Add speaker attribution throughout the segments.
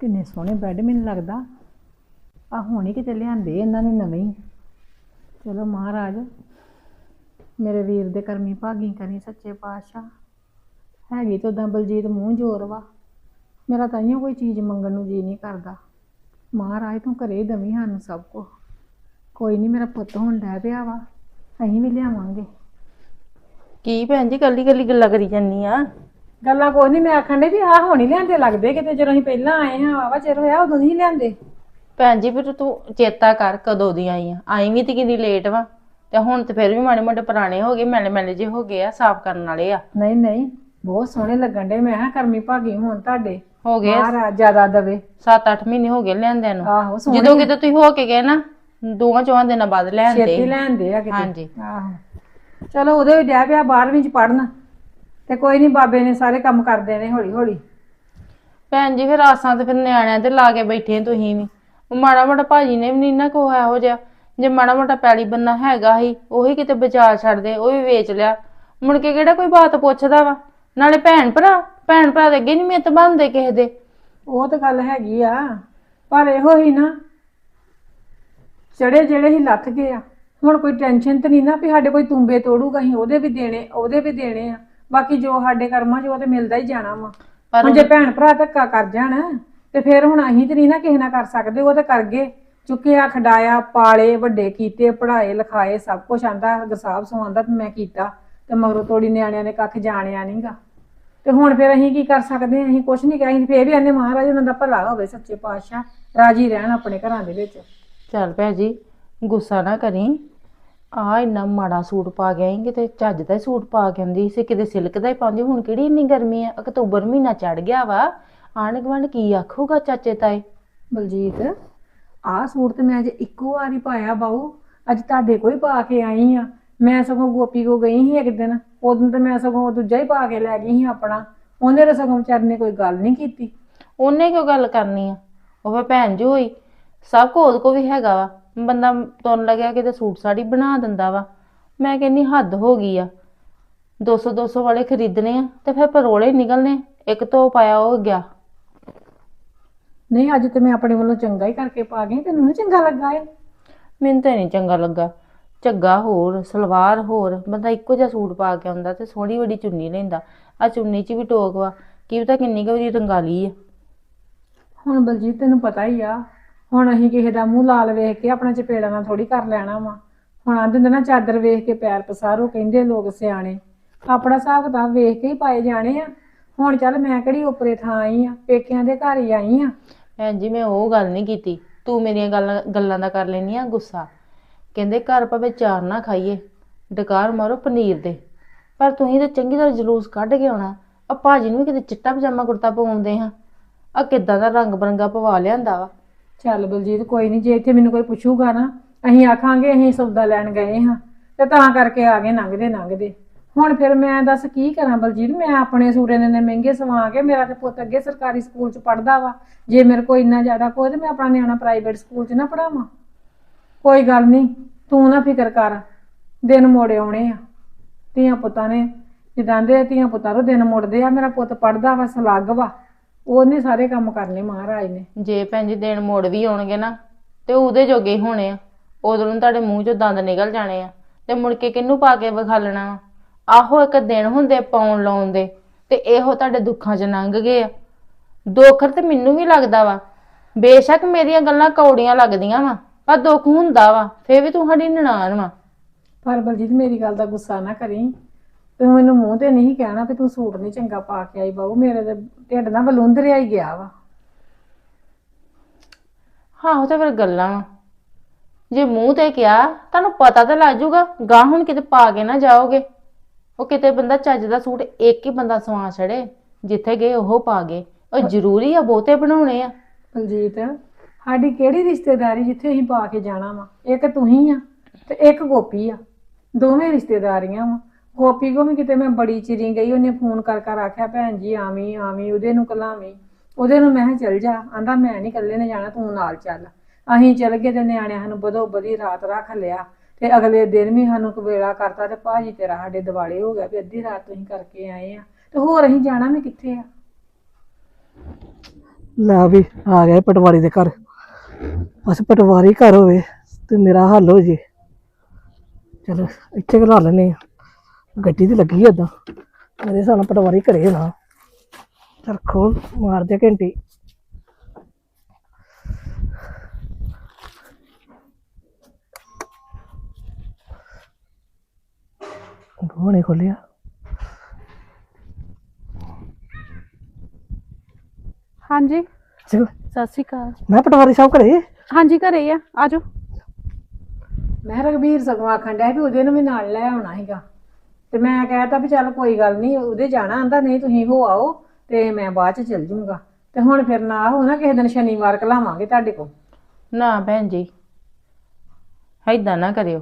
Speaker 1: ਕਿੰਨੇ ਸੋਹਣੇ ਬੈੱਡ ਮੈਨੂੰ ਲੱਗਦਾ। ਆ ਹੁਣ ਹੀ ਕਿਤੇ ਲਿਆਂਦੇ ਇਹਨਾਂ ਨੇ ਨਵੇਂ ਹੀ। ਚਲੋ ਮਹਾਰਾਜ, ਮੇਰੇ ਵੀਰ ਦੇ ਕਰਮੀ ਭਾਗੀ ਕਰੀ ਸੱਚੇ ਪਾਤਸ਼ਾਹ। ਹੈਗੀ ਤਾਂ ਉਦਾਂ ਬਲਜੀਤ ਮੂੰਹ ਜ਼ੋਰ ਵਾ। ਮੇਰਾ ਤਾਂ ਕੋਈ ਚੀਜ਼ ਮੰਗਣ ਨੂੰ ਜੀ ਨਹੀਂ ਕਰਦਾ। ਮਹਾਰਾਜ, ਤੂੰ ਘਰੇ ਦਵੀ ਸਾਨੂੰ ਸਭ ਕੁਝ ਕੋਈ ਨਹੀਂ ਮੇਰਾ ਪੁੱਤ ਹੁਣ ਡੈ ਪਿਆ ਵਾ। ਅਸੀਂ ਵੀ ਲਿਆਵਾਂਗੇ।
Speaker 2: ਕੀ ਭੈਣ ਜੀ ਕੱਲੀ ਕੱਲੀ ਗੱਲਾਂ ਕਰੀ ਜਾਂਦੀ ਆ?
Speaker 1: ਗੱਲਾਂ ਕੋਈ ਨਹੀਂ ਮੈਂ ਆਖਣ ਡਈ ਵੀ ਆਹ ਹੁਣ ਹੀ ਲਿਆਂਦੇ ਲੱਗਦੇ ਕਿਤੇ ਜਦੋਂ ਅਸੀਂ ਪਹਿਲਾਂ ਆਏ ਹਾਂ ਵਾਵਾ ਚਿਰ ਹੋਇਆ ਉਦੋਂ ਨਹੀਂ ਲਿਆਂਦੇ।
Speaker 2: ਭੈਣ ਜੀ ਫਿਰ ਤੂੰ ਚੇਤਾ ਕਰ ਕਦੋਂ ਦੀ ਆਈ ਆ। ਆਈ ਵੀ ਤੇ ਕਿੰਨੀ ਲੇਟ ਵਾ ਤੇ ਹੁਣ ਤੇ ਫਿਰ ਵੀ ਮਾੜੇ ਮੋਟੇ ਪੁਰਾਣੇ ਹੋ ਗਏ ਮੈਲੇ ਮੈਲੇ ਜੇ ਹੋ ਗਏ ਆ ਸਾਫ਼ ਕਰਨ ਵਾਲੇ ਆ।
Speaker 1: ਨਹੀਂ ਨਹੀਂ ਬਹੁਤ ਸੋਹਣੇ ਲੱਗਣ ਡੇ ਮੈਂ ਹਾਂ ਕਰਮੀ ਭਾਗੀ ਹੁਣ ਤੁਹਾਡੇ।
Speaker 2: ਹੋ ਗਏ।
Speaker 1: ਮਹਾਰਾਜ ਜ਼ਿਆਦਾ ਦਵੇ।
Speaker 2: 7-8 ਮਹੀਨੇ ਹੋ ਗਏ ਲਿਆਂਦਿਆਂ ਨੂੰ।
Speaker 1: ਆਹੋ ਸੋਹਣੇ
Speaker 2: ਜਦੋਂ ਕਿਤੇ ਤੁਸੀਂ ਹੋ ਕੇ ਗਏ ਨਾ ਦੋਵਾਂ ਚੋਹਾਂ ਦਿਨਾਂ ਬਾਅਦ
Speaker 1: ਛੇਤੀ
Speaker 2: ਲਿਆਂਦੇ
Speaker 1: ਲੈਂਦੇ ਆ ਕਿਤੇ।
Speaker 2: ਹਾਂਜੀ।
Speaker 1: ਆਹੋ। ਚਲੋ ਉਹਦੇ ਵੀ ਡਿਆ ਪਿਆ 12ਵੀਂ ਚ ਪੜਨ ਤੇ ਕੋਈ ਨਹੀਂ ਬਾਬੇ ਨੇ ਸਾਰੇ ਕੰਮ ਕਰ ਦੇਣੇ ਹੌਲੀ ਹੌਲੀ।
Speaker 2: ਭੈਣ ਜੀ ਫਿਰ ਆਸਾਂ ਤੇ ਫਿਰ ਨਿਆਣਿਆਂ ਤੇ ਲਾ ਕੇ ਬੈਠੇ ਤੁਸੀਂ ਵੀ। ਮਾੜਾ ਮੋਟਾ ਭਾਜੀ ਨੇ ਵੀ ਨਹੀਂ ਨਾ ਕੋ ਇਹੋ ਜਿਹਾ। ਜੇ ਮਾੜਾ ਮੋਟਾ ਪੈਲੀ ਬੰਨਾ ਹੈਗਾ ਹੀ ਉਹੀ ਕਿਤੇ ਬਚਾ ਛੱਡਦੇ ਉਹ ਵੀ ਵੇਚ ਲਿਆ। ਮੁੜ ਕੇ ਕਿਹੜਾ ਕੋਈ ਬਾਤ ਪੁੱਛਦਾ ਵਾ? ਨਾਲੇ ਭੈਣ ਭਰਾ ਭੈਣ ਭਰਾ ਦੇ ਅੱਗੇ ਨਹੀਂ ਮਿੱਤ ਬਣਦੇ ਕਿਸੇ ਦੇ।
Speaker 1: ਉਹ ਤਾਂ ਗੱਲ ਹੈਗੀ ਆ ਪਰ ਇਹੋ ਹੀ ਨਾ ਚੜੇ ਜਿਹੜੇ ਹੀ ਲੱਥ ਗਏ ਆ। ਹੁਣ ਕੋਈ ਟੈਨਸ਼ਨ ਤੇ ਨਹੀਂ ਨਾ ਵੀ ਸਾਡੇ ਕੋਈ ਤੁੰਬੇ ਤੋੜੂਗਾ ਅਸੀਂ ਉਹਦੇ ਵੀ ਦੇਣੇ ਉਹਦੇ ਵੀ ਦੇਣੇ ਆ। ਬਾਕੀ ਜੋ ਸਾਡੇ ਕਰਮਾਂ 'ਚ ਉਹ ਤੇ ਮਿਲਦਾ ਹੀ ਜਾਣਾ ਵਾ।
Speaker 2: ਪਰ
Speaker 1: ਹੁਣ ਜੇ ਭੈਣ ਭਰਾ ਧੱਕਾ ਕਰ ਜਾਣ ਤੇ ਫਿਰ ਹੁਣ ਅਸੀਂ ਤੇ ਨਹੀਂ ਨਾ ਕਿਸੇ ਨਾਲ ਕਰ ਸਕਦੇ ਉਹ ਤਾਂ ਕਰ ਗਏ। ਚੁੱਕਿਆ ਖਡਾਇਆ ਪਾਲੇ ਵੱਡੇ ਕੀਤੇ ਪੜ੍ਹਾਏ ਲਿਖਾਏ ਸਭ ਕੁਝ ਆਂਦਾ ਗਸਾਬ ਸਵਾਂਦਾ ਤੇ ਮੈਂ ਕੀਤਾ। ਤੇ ਮਗਰੋਂ ਤੋੜੀ ਨਿਆਣਿਆਂ ਨੇ ਕੱਖ ਜਾਣਿਆ ਨਹੀਂਗਾ ਤੇ ਹੁਣ ਫਿਰ ਅਸੀਂ ਕੀ ਕਰ ਸਕਦੇ ਹਾਂ? ਅਸੀਂ ਕੁਝ ਨਹੀਂ ਕਹਿ ਫੇਰ ਵੀ ਆਨੇ ਮਹਾਰਾਜ ਉਹਨਾਂ ਦਾ ਭਲਾ ਹੋਵੇ ਸੱਚੇ ਪਾਤਸ਼ਾਹ। ਰਾਜੀ ਰਹਿਣ ਆਪਣੇ ਘਰਾਂ ਦੇ ਵਿੱਚ।
Speaker 2: ਚੱਲ ਭੈਣ ਜੀ ਗੁੱਸਾ ਨਾ ਕਰੀ। ਆ ਇੰਨਾ ਮਾੜਾ ਸੂਟ ਪਾ ਕੇ ਆਈ ਕਿਤੇ ਚੱਜ ਦਾ ਹੀ ਸੂਟ ਪਾ ਕੇ ਆਂਦੀ ਸੀ ਕਿਤੇ ਸਿਲਕ ਦਾ ਹੀ ਪਾਉਂਦੀ ਹੁਣ ਕਿਹੜੀ ਇੰਨੀ ਗਰਮੀ ਆ? ਅਕਤੂਬਰ ਮਹੀਨਾ ਚੜ ਗਿਆ ਵਾ। ਆਂਢ ਗੁਆਂਢ ਕੀ ਆਖੂਗਾ ਚਾਚੇ ਤਾਏ?
Speaker 1: ਬਲਜੀਤ ਆਹ ਸੂਟ ਤੇ ਮੈਂ ਅਜੇ ਇੱਕੋ ਵਾਰੀ ਪਾਇਆ ਬਾਊ। ਅੱਜ ਤੁਹਾਡੇ ਕੋਈ ਪਾ ਕੇ ਆਈ ਆ। ਮੈਂ ਸਗੋਂ ਗੋਪੀ ਕੋ ਗਈ ਸੀ ਇੱਕ ਦਿਨ। ਉਦੋਂ ਤੇ ਮੈਂ ਸਗੋਂ ਦੂਜਾ ਹੀ ਪਾ ਕੇ ਲੈ ਗਈ ਸੀ ਆਪਣਾ। ਉਹਨੇ ਤਾਂ ਸਗੋਂ ਵਿਚਾਰੀ ਨੇ ਕੋਈ ਗੱਲ ਨਹੀਂ ਕੀਤੀ।
Speaker 2: ਉਹਨੇ ਕਿਉਂ ਗੱਲ ਕਰਨੀ ਆ? ਉਹ ਭੈਣ ਜੋ ਹੋਈ। ਸਭ ਕੋ ਉਹਦੇ ਕੋ ਵੀ ਹੈਗਾ ਵਾ। ਬੰਦਾ ਤੁਰਨ ਲੱਗਿਆ ਕਿਤੇ ਸੂਟ ਸਾੜੀ ਬਣਾ ਦਿੰਦਾ ਵਾ। ਮੈਂ ਕਹਿੰਨੀ ਹੱਦ ਹੋ ਗਈ ਆ। 200 200 ਵਾਲੇ ਖਰੀਦਣੇ ਆ ਤੇ ਫਿਰ ਪਰੋਲੇ ਨਿਕਲਨੇ ਇੱਕ ਤੋਂ ਪਾਇਆ ਉਹ ਗਿਆ।
Speaker 1: ਨਹੀਂ ਅੱਜ ਤੇ ਮੈਂ ਆਪਣੇ ਵੱਲੋਂ ਚੰਗਾ ਹੀ ਕਰਕੇ ਪਾ ਗਈ। ਤੈਨੂੰ ਨੀ ਚੰਗਾ ਲੱਗਾ ਏ
Speaker 2: ਮੈਨੂੰ ਤਾਂ ਨਹੀਂ ਚੰਗਾ ਲੱਗਾ। ਝੱਗਾ ਹੋਰ ਸਲਵਾਰ ਹੋਰ ਬੰਦਾ ਇੱਕੋ ਜਿਹਾ ਸੂਟ ਪਾ ਕੇ ਆਉਂਦਾ ਤੇ ਸੋਹਣੀ ਵੱਡੀ ਚੁੰਨੀ ਲੈਂਦਾ। ਆ ਚੁੰਨੀ 'ਚ ਵੀ ਟੋਕ ਵਾ। ਕੀ ਪਤਾ ਕਿੰਨੀ ਕੁ ਵਾਰੀ ਰੰਗਾਲੀ ਆ।
Speaker 1: ਹੁਣ ਬਲਜੀਤ ਤੈਨੂੰ ਪਤਾ ਹੀ ਆ ਹੁਣ ਅਸੀਂ ਕਿਸੇ ਦਾ ਮੂੰਹ ਲਾਲ ਵੇਖ ਕੇ ਆਪਣਾ ਚਪੇੜਾ ਨਾਲ ਥੋੜੀ ਕਰ ਲੈਣਾ ਵਾ। ਹੁਣ ਆਂਦੇ ਹੁੰਦੇ ਨਾ, ਚਾਦਰ ਵੇਖ ਕੇ ਪੈਰ ਪਸਾਰੋ, ਕਹਿੰਦੇ ਲੋਕ ਸਿਆਣੇ। ਆਪਣਾ ਹਿਸਾਬ ਕਿਤਾਬ ਵੇਖ ਕੇ ਹੀ ਪਾਏ ਜਾਣੇ ਆ। ਹੁਣ ਚੱਲ ਮੈਂ ਕਿਹੜੀ ਉਪਰੇ ਥਾਂ ਆਈ ਆ, ਪੇਕਿਆਂ ਦੇ ਘਰ ਹੀ ਆਈ ਆ।
Speaker 2: ਭੈਣ ਜੀ, ਮੈਂ ਉਹ ਗੱਲ ਨਹੀਂ ਕੀਤੀ। ਤੂੰ ਮੇਰੀਆਂ ਗੱਲਾਂ ਗੱਲਾਂ ਦਾ ਕਰ ਲੈਨੀ ਆ ਗੁੱਸਾ। ਕਹਿੰਦੇ ਘਰ ਭਾਵੇਂ ਚਾਰ ਨਾ ਖਾਈਏ, ਡਕਾਰ ਮਾਰੋ ਪਨੀਰ ਦੇ। ਪਰ ਤੁਸੀਂ ਤਾਂ ਚੰਗੀ ਤਰ੍ਹਾਂ ਜਲੂਸ ਕੱਢ ਕੇ ਆਉਣਾ। ਆ ਭਾਜੀ ਨੂੰ ਵੀ ਕਿਤੇ ਚਿੱਟਾ ਪਜਾਮਾ ਕੁੜਤਾ ਪਵਾਉਂਦੇ ਹਾਂ ਆ ਕਿੱਦਾਂ ਦਾ ਰੰਗ ਬਰੰਗਾ ਪਵਾ ਲਿਆਂਦਾ ਵਾ।
Speaker 1: ਚੱਲ ਬਲਜੀਤ, ਕੋਈ ਨਹੀਂ ਜੇ ਇੱਥੇ ਮੈਨੂੰ ਕੋਈ ਪੁੱਛੂਗਾ ਨਾ, ਅਸੀਂ ਆਖਾਂਗੇ, ਅਸੀਂ ਸੌਦਾ ਲੈਣ ਗਏ ਹਾਂ, ਤੇ ਤਾਂ ਕਰਕੇ ਆ ਗਏ, ਲੰਘਦੇ ਲੰਘਦੇ। ਹੁਣ ਫਿਰ ਮੈਂ ਦੱਸ ਕੀ ਕਰਾਂ ਬਲਜੀਤ? ਮੈਂ ਆਪਣੇ ਸੂਰੇ ਨੇ ਮਹਿੰਗੇ ਸਵਾ ਕੇ ਮੇਰਾ ਤੇ ਪੁੱਤ ਅੱਗੇ ਸਰਕਾਰੀ ਸਕੂਲ ਚ ਪੜਦਾ ਵਾ। ਜੇ ਮੇਰੇ ਕੋਲ ਇੰਨਾ ਜ਼ਿਆਦਾ ਕੋਈ ਤੇ ਮੈਂ ਆਪਣਾ ਨਿਆਣਾ ਪ੍ਰਾਈਵੇਟ ਸਕੂਲ ਚ ਨਾ ਪੜਾਵਾਂ ਕੋਈ ਗੱਲ ਨਹੀਂ ਤੂੰ ਨਾ ਫਿਕਰ ਕਰ, ਦਿਨ ਮੋੜੇ ਆਉਣੇ ਆ। ਧੀਆਂ ਪੁੱਤਾਂ ਨੇ, ਜਿੱਦਾਂ ਦੇ ਧੀਆਂ ਪੁੱਤਾਂ ਨੂੰ ਦਿਨ ਮੁੜਦੇ ਆ, ਮੇਰਾ ਪੁੱਤ ਪੜਦਾ ਵਾ, ਸਲੱਗ ਵਾ। ਉਹਨੇ ਸਾਰੇ ਕੰਮ ਕਰਨੇ ਮਹਾਰਾਜ ਨੇ।
Speaker 2: ਜੇ ਭੈਣ ਜੀ ਦੇਣ ਮੋੜ ਵੀ ਆਉਣਗੇ ਨਾ ਤੇ ਉਹਦੇ ਜੋਗੇ ਹੀ ਹੋਣੇ ਆ। ਉਦੋਂ ਨੂੰ ਤੁਹਾਡੇ ਮੂੰਹ ਚੋਂ ਦੰਦ ਨਿਕਲ ਜਾਣੇ ਆ। ਤੇ ਮੁੜ ਕੇ ਕਿਹਨੂੰ ਪਾ ਕੇ ਵਿਖਾਲਣਾ ਵਾ? ਆਹੋ ਇੱਕ ਦਿਨ ਹੁੰਦੇ ਪਾਉਣ ਲਾਉਣ ਦੇ ਤੇ ਇਹੋ ਤੁਹਾਡੇ ਦੁੱਖਾਂ 'ਚ ਲੰਘ ਗਏ ਆ। ਦੁੱਖ ਤੇ ਮੈਨੂੰ ਵੀ ਲੱਗਦਾ ਵਾ। ਬੇਸ਼ੱਕ ਮੇਰੀਆਂ ਗੱਲਾਂ ਕੌੜੀਆਂ ਲੱਗਦੀਆਂ ਵਾ ਪਰ ਦੁੱਖ ਹੁੰਦਾ ਵਾ ਫੇਰ ਵੀ ਤੂੰ ਸਾਡੀ ਨਨਾਣ ਵਾ।
Speaker 1: ਪਰ ਬਲਜੀਤ ਮੇਰੀ ਗੱਲ ਦਾ ਗੁੱਸਾ ਨਾ ਕਰੀ। ਤੂੰ ਮੈਨੂੰ ਮੂੰਹ ਤੇ ਨਹੀਂ ਕਹਿਣਾ ਵੀ ਤੂੰ ਸੂਟ ਨਹੀਂ ਚੰਗਾ ਪਾ ਕੇ ਆਈ ਬਾਊ ਮੇਰੇ ਤੇ ਢਿੱਡ ਨਾਲ ਬਲੁੰਦਰਿਆ ਹੀ ਗਿਆ ਵਾ।
Speaker 2: ਹਾਂ ਉਹ ਤਾਂ ਫਿਰ ਗੱਲਾਂ ਵਾ। ਜੇ ਮੂੰਹ ਤੇ ਕਿਹਾ ਤੁਹਾਨੂੰ ਪਤਾ ਤਾਂ ਲੱਗ ਜਾਊਗਾ ਗਾਂ ਹੁਣ ਕਿਤੇ ਪਾ ਕੇ ਨਾ ਜਾਓਗੇ। ਉਹ ਕਿਤੇ ਬੰਦਾ ਚੱਜ ਦਾ ਸੂਟ ਇੱਕ ਹੀ ਬੰਦਾ ਸਵਾ ਛੜੇ ਜਿੱਥੇ ਗਏ ਉਹ ਪਾ ਗਏ। ਉਹ ਜ਼ਰੂਰੀ ਆ ਬਹੁਤੇ ਬਣਾਉਣੇ ਆ।
Speaker 1: ਬਲਜੀਤ ਸਾਡੀ ਕਿਹੜੀ ਰਿਸ਼ਤੇਦਾਰੀ ਜਿੱਥੇ ਅਸੀਂ ਪਾ ਕੇ ਜਾਣਾ ਵਾ? ਇੱਕ ਤੂੰ ਹੀ ਆ ਤੇ ਇੱਕ ਗੋਪੀ ਆ। ਦੋਵੇਂ ਰਿਸ਼ਤੇਦਾਰੀਆਂ ਵਾ। ਗੋਪੀ ਕੋ ਵੀ ਕਿਤੇ ਮੈਂ ਬੜੀ ਚਿਰੀ ਗਈ, ਉਹਨੇ ਫੋਨ ਕਰ ਕਰ ਆਖਿਆ, ਭੈਣ ਜੀ ਆਵੀਂ ਆਵੀਂ, ਉਹਦੇ ਨੂੰ ਕਲਾਵੀਂ। ਉਹਦੇ ਨੂੰ ਮੈਂ ਕਿਹਾ, ਚੱਲ ਜਾ। ਆਂਦਾ, ਮੈਂ ਨਹੀਂ ਇਕੱਲੇ ਨੇ ਜਾਣਾ, ਤੂੰ ਨਾਲ ਚੱਲ। ਅਸੀਂ ਚੱਲ ਗਏ ਤੇ ਨਿਆਣਿਆਂ ਸਾਨੂੰ ਬਦੋ ਬਦੀ ਰਾਤ ਰੱਖ ਲਿਆ। ਤੇ ਅਗਲੇ ਦਿਨ ਵੀ ਸਾਨੂੰ ਕਵੇਲਾ ਕਰਤਾ ਤੇ ਭਾਜੀ ਤੇਰਾ ਸਾਡੇ ਦਿਵਾਲੇ ਹੋ ਗਿਆ ਵੀ ਅੱਧੀ ਰਾਤ ਤੁਸੀਂ ਕਰਕੇ ਆਏ ਆ। ਤੇ ਹੋਰ ਅਸੀਂ ਜਾਣਾ ਵੀ ਕਿੱਥੇ ਆ?
Speaker 3: ਲੈ ਵੀ, ਆ ਗਏ ਪਟਵਾਰੀ ਦੇ ਘਰ। ਬਸ ਪਟਵਾਰੀ ਘਰ ਹੋਵੇ ਤੇ ਮੇਰਾ ਹੱਲ ਹੋ ਜੇ। ਚਲੋ, ਇੱਥੇ ਘਲਾ ਲੈਨੇ ਆ। ਗੱਡੀ ਤੇ ਲੱਗੀ ਆ ਏਦਾਂ। ਮੇਰੇ ਹਿਸਾਬ ਨਾਲ ਪਟਵਾਰੀ ਘਰੇ ਨਾ। ਚਲ ਖੋਲ ਮਾਰ ਦੇ ਘੰਟੀ। ਗੋਣੇ ਖੋਲਿਆ।
Speaker 4: ਹਾਂਜੀ।
Speaker 3: ਚਲ।
Speaker 4: ਸਤਿ ਸ਼੍ਰੀ ਅਕਾਲ।
Speaker 3: ਮੈਂ ਪਟਵਾਰੀ ਸਾਹਿਬ ਘਰੇ?
Speaker 4: ਹਾਂਜੀ ਘਰੇ ਹੀ ਆ। ਆਜੋ
Speaker 1: ਮੈਂ ਰਘਬੀਰ ਸਗੋਂ ਆਖਣ ਡਿਆ ਵੀ ਉਹਦੇ ਨੂੰ ਵੀ ਨਾਲ ਲੈ ਆਉਣਾ ਸੀਗਾ। ਤੇ ਮੈਂ ਕਹਿਤਾ ਵੀ ਚੱਲ ਕੋਈ ਗੱਲ ਨਹੀਂ ਉਹਦੇ ਜਾਣਾ ਆਂਦਾ ਨਹੀਂ ਤੁਸੀਂ ਹੋ ਆਓ ਤੇ ਮੈਂ ਬਾਅਦ ਚ ਚੱਲ ਜੂੰਗਾ। ਤੇ ਹੁਣ ਫਿਰ ਨਾ ਹੋ ਨਾ ਕਿਸੇ ਦਿਨ ਸ਼ਨੀਵਾਰ ਕਲਾਵਾਂਗੇ ਤੁਹਾਡੇ ਕੋਲ।
Speaker 2: ਨਾ ਭੈਣ ਜੀ ਏਦਾਂ ਨਾ ਕਰਿਓ।